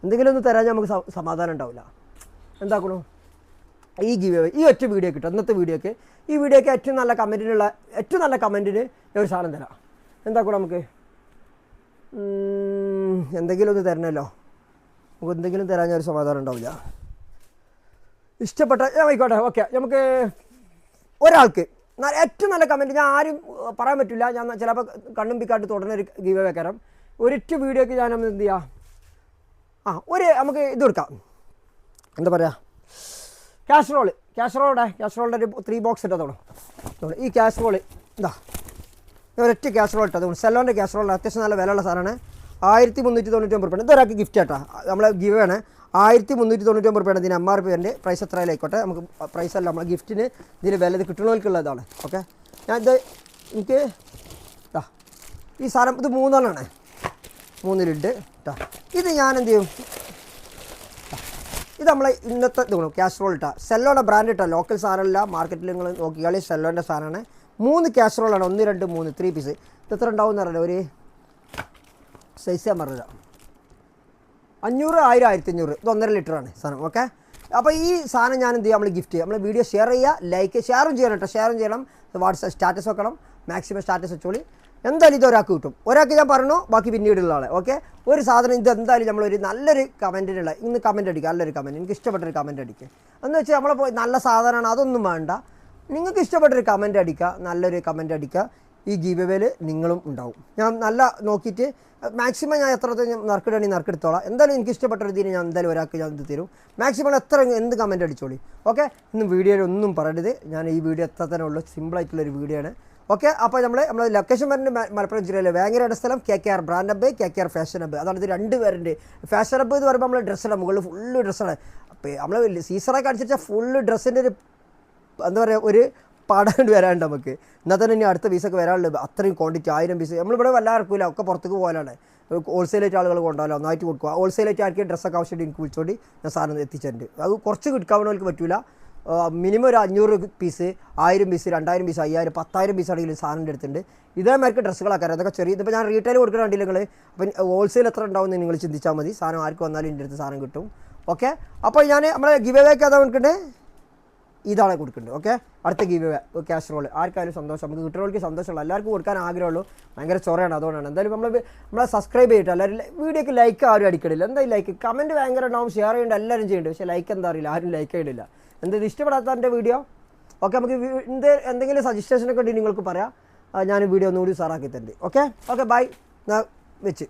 A: എന്തെങ്കിലും ഒന്ന് തരാൻ നമുക്ക് സമാധാനം ഉണ്ടാവില്ല. എന്താക്കണു ഈ ഗിവ് ഈ ഒറ്റ വീഡിയോ കിട്ടും ഇന്നത്തെ വീഡിയോക്ക് ഈ വീഡിയോക്ക് ഏറ്റവും നല്ല കമന്റിനുള്ള ഏറ്റവും നല്ല കമന്റിന് ഒരു സാധനം തരാം. എന്താ കൂടെ നമുക്ക്? എന്തെങ്കിലും ഒന്ന് തരണമല്ലോ നമുക്ക് എന്തെങ്കിലും തരാൻ ഒരു സമാധാനം ഉണ്ടാവില്ല. ഇഷ്ടപ്പെട്ട ആയിക്കോട്ടെ ഓക്കെ നമുക്ക് ഒരാൾക്ക് ഏറ്റവും നല്ല കമന്റ് ഞാൻ ആരും പറയാൻ പറ്റില്ല. ഞാൻ ചിലപ്പോൾ കണ്ണും പിക്കാട്ട് തുടർന്ന് ഒരു ഗീവ് വെക്കാരം ഒരൊറ്റ വീഡിയോക്ക് ഞാൻ എന്ത് ചെയ്യാം? ആ ഒരു നമുക്ക് ഇത് കൊടുക്കാം. എന്താ പറയുക കാസറോൾ കാസറോളുടെ കാസറോളിന്റെ ഒരു ത്രീ ബോക്സ് ഇട്ടതോണം ഈ കാസറോൾ ഇതാ. ഒരൊറ്റ കാസറോൾ ഇട്ടത് സെല്ലോന്റെ കാസറോളിന് അത്യാവശ്യം നല്ല വിലയുള്ള സാധനമാണ്. ആയിരത്തി മുന്നൂറ്റി തൊണ്ണൂറ്റി ഒമ്പത് രൂപയാണ് ഇതൊരാൾക്ക് ഗിഫ്റ്റ് ആട്ടാ. നമ്മളെ ഗിവ് ആണ്. ആയിരത്തി മുന്നൂറ്റി തൊണ്ണൂറ്റി ഒമ്പത് രൂപയാണ് ഇതിന് എം ആർ പി എന്റെ പ്രൈസ് എത്രയായിക്കോട്ടെ നമുക്ക് പ്രൈസ് അല്ല നമ്മളെ ഗിഫ്റ്റിന് ഇതിന് വില ഇത് കിട്ടണവർക്കുള്ളതാണ് ഓക്കെ ഞാൻ ഇത് എനിക്ക് ഇതാ. ഈ സാധനം ഇത് മൂന്നെണ്ണമാണ് മൂന്നിലിട്ട് കേട്ടോ ഇത് ഞാൻ എന്ത് ചെയ്യും? ഇത് നമ്മളെ ഇന്നത്തെ ഇത് ക്യാഷ് റോൾ ഇട്ടാ. സെല്ലോയുടെ ബ്രാൻഡ് ഇട്ടാ. ലോക്കൽ സാധനമല്ല മാർക്കറ്റിൽ നിങ്ങൾ നോക്കിയാൽ സെല്ലോന്റെ സാധനമാണ് മൂന്ന് ക്യാഷ് റോളാണ് ഒന്ന് രണ്ട് മൂന്ന് ത്രീ പീസ് ഇത് എത്ര ഉണ്ടാവും എന്ന് അറിയില്ല. ഒരു സൈസ് ഞാൻ പറഞ്ഞില്ല അഞ്ഞൂറ് ആയിരം ആയിരത്തി അഞ്ഞൂറ് ഇത് ഒന്നര ലിറ്ററാണ് സാധനം ഓക്കെ അപ്പോൾ ഈ സാധനം ഞാൻ എന്ത് ചെയ്യാം? നമ്മൾ ഗിഫ്റ്റ് ചെയ്യാം. നമ്മൾ വീഡിയോ ഷെയർ ചെയ്യുക ലൈക്ക് ഷെയറും ചെയ്യണം കേട്ടോ. ഷെയറും ചെയ്യണം. വാട്സപ്പ് സ്റ്റാറ്റസ് വെക്കണം. മാക്സിമം സ്റ്റാറ്റസ് വെച്ചോളി. എന്തായാലും ഇത് ഒരാൾക്ക് കിട്ടും. ഒരാൾക്ക് ഞാൻ പറഞ്ഞു ബാക്കി പിന്നീടുള്ള ആളെ. ഓക്കെ ഒരു സാധനം ഇത് എന്തായാലും നമ്മളൊരു നല്ലൊരു കമന്റിനുള്ള ഇന്ന് കമന്റ് അടിക്കുക നല്ലൊരു കമന്റ് എനിക്ക് ഇഷ്ടപ്പെട്ടൊരു കമന്റ് അടിക്കുക എന്ന് വെച്ചാൽ നമ്മളെ നല്ല സാധനമാണ് അതൊന്നും വേണ്ട. നിങ്ങൾക്ക് ഇഷ്ടപ്പെട്ടൊരു കമന്റ് അടിക്കുക നല്ലൊരു കമന്റ് അടിക്കുക. ഈ ജീവവേൽ നിങ്ങളും ഉണ്ടാവും. ഞാൻ നല്ല നോക്കിയിട്ട് മാക്സിമം ഞാൻ എത്ര നറുക്കിടുകയാണെങ്കിൽ നറുക്കെടുത്തോളാം. എന്തായാലും എനിക്ക് ഇഷ്ടപ്പെട്ട രീതിയിൽ ഞാൻ എന്തായാലും ഒരാൾക്ക് ഞാൻ ഇത് തരും. മാക്സിമം എത്ര എന്ത് കമന്റ് അടിച്ചോളി. ഓക്കെ ഇന്ന് വീഡിയോയിൽ ഒന്നും പറയരുത്. ഞാൻ ഈ വീഡിയോ എത്ര തന്നെ ഉള്ളൂ. സിമ്പിളായിട്ടുള്ളൊരു വീഡിയോ ആണ്. ഓക്കെ അപ്പോൾ നമ്മൾ നമ്മൾ ലൊക്കേഷൻ വരുന്നത് മലപ്പുറം ജില്ലയിലെ വേങ്ങരയുടെ സ്ഥലം K K R brand hub K K R fashion hub അതാണ് ഇത് രണ്ട് പേരുണ്ട്. ഫാഷൻ ഹബ്ബ് എന്ന് പറയുമ്പോൾ നമ്മൾ ഡ്രസ്സാണ് മുകളിൽ ഫുള്ള് ഡ്രസ്സാണ് അപ്പോൾ നമ്മൾ സീസണൊക്കെ അടിച്ചിട്ട് ഫുള്ള് ഡ്രസ്സിന്റെ ഒരു എന്താ പറയുക ഒരു പാടാണ്ട് വരാണ്ട് നമുക്ക്. എന്നാൽ തന്നെ ഇനി അടുത്ത പീസൊക്കെ വരാനുള്ളത് അത്രയും ക്വാണ്ടിറ്റി ആയിരം പീസ് നമ്മളിവിടെ വല്ല ഇറക്കില്ല ഒക്കെ പുറത്തേക്ക് പോകാനാണ് ഹോൾസെയിലായിട്ട് ആളുകൾ കൊണ്ടുപോകാലോ? ഒന്നായിട്ട് കൊടുക്കുക. ഹോൾസെയിലായിട്ട് ആർക്കും ഡ്രസ്സൊക്കെ ആവശ്യമായിട്ട് എനിക്ക് വിളിച്ചോണ്ടി ഞാൻ സാധനം എത്തിച്ചിട്ടുണ്ട് അത് കുറച്ച് കിടക്കാവുന്നവർക്ക് പറ്റൂല. മിനിമം ഒരു അഞ്ഞൂറ് പീസ് ആയിരം പീസ് രണ്ടായിരം പീസ് അയ്യായിരം പത്തായിരം പീസ് ആണെങ്കിലും സാധനം എടുത്തിട്ടുണ്ട് ഇതേമാർക്ക് ഡ്രസ്സുകളൊക്കെ അതൊക്കെ ചെറിയ ഇതിപ്പോൾ ഞാൻ റീറ്റെയിൽ കൊടുക്കുന്ന കണ്ടില്ല നിങ്ങൾ അപ്പം ഹോൾസെയിൽ എത്ര ഉണ്ടാവും നിങ്ങൾ ചിന്തിച്ചാൽ മതി. സാധനം ആർക്ക് വന്നാലും എന്റെ അടുത്ത് സാധനം കിട്ടും. ഓക്കെ അപ്പോൾ ഞാൻ നമ്മളെ ഗിവ് അവേക്ക് അതാ കൊടുക്കണ്ടേ? ഇതാണ് കൊടുക്കേണ്ടത്. ഓക്കെ അടുത്ത ഗീവ് ക്യാഷ് റോൾ ആർക്കായാലും സന്തോഷം. നമുക്ക് കിട്ടുന്നവർക്ക് സന്തോഷമുള്ള. എല്ലാവർക്കും കൊടുക്കാൻ ആഗ്രഹമുള്ളൂ. ഭയങ്കര ചൊറയാണ്. അതുകൊണ്ടാണ്. എന്തായാലും നമ്മൾ നമ്മളെ സബ്സ്ക്രൈബ് ചെയ്തിട്ട് എല്ലാവരും വീഡിയോക്ക് ലൈക്ക് ആരും അടിക്കണില്ല. എന്തായാലും ലൈക്ക് കമന്റ് ഭയങ്കര ഉണ്ടാവും. ഷെയർ ചെയ്യേണ്ട എല്ലാവരും ചെയ്യേണ്ടത് പക്ഷേ ലൈക്ക് എന്താ അറിയില്ല. ആരും ലൈക്ക് ചെയ്യണില്ല. എന്താ ഇഷ്ടപ്പെടാത്ത എന്റെ വീഡിയോ ഓക്കെ നമുക്ക് എന്ത് എന്തെങ്കിലും സജസ്റ്റേഷനൊക്കെ ഉണ്ടെങ്കിൽ നിങ്ങൾക്ക് പറയാം. ഞാൻ വീഡിയോ ഒന്നുകൂടി സാറാക്കി തരുന്നുണ്ട് ഓക്കെ ഓക്കെ ബൈ വെച്ച്.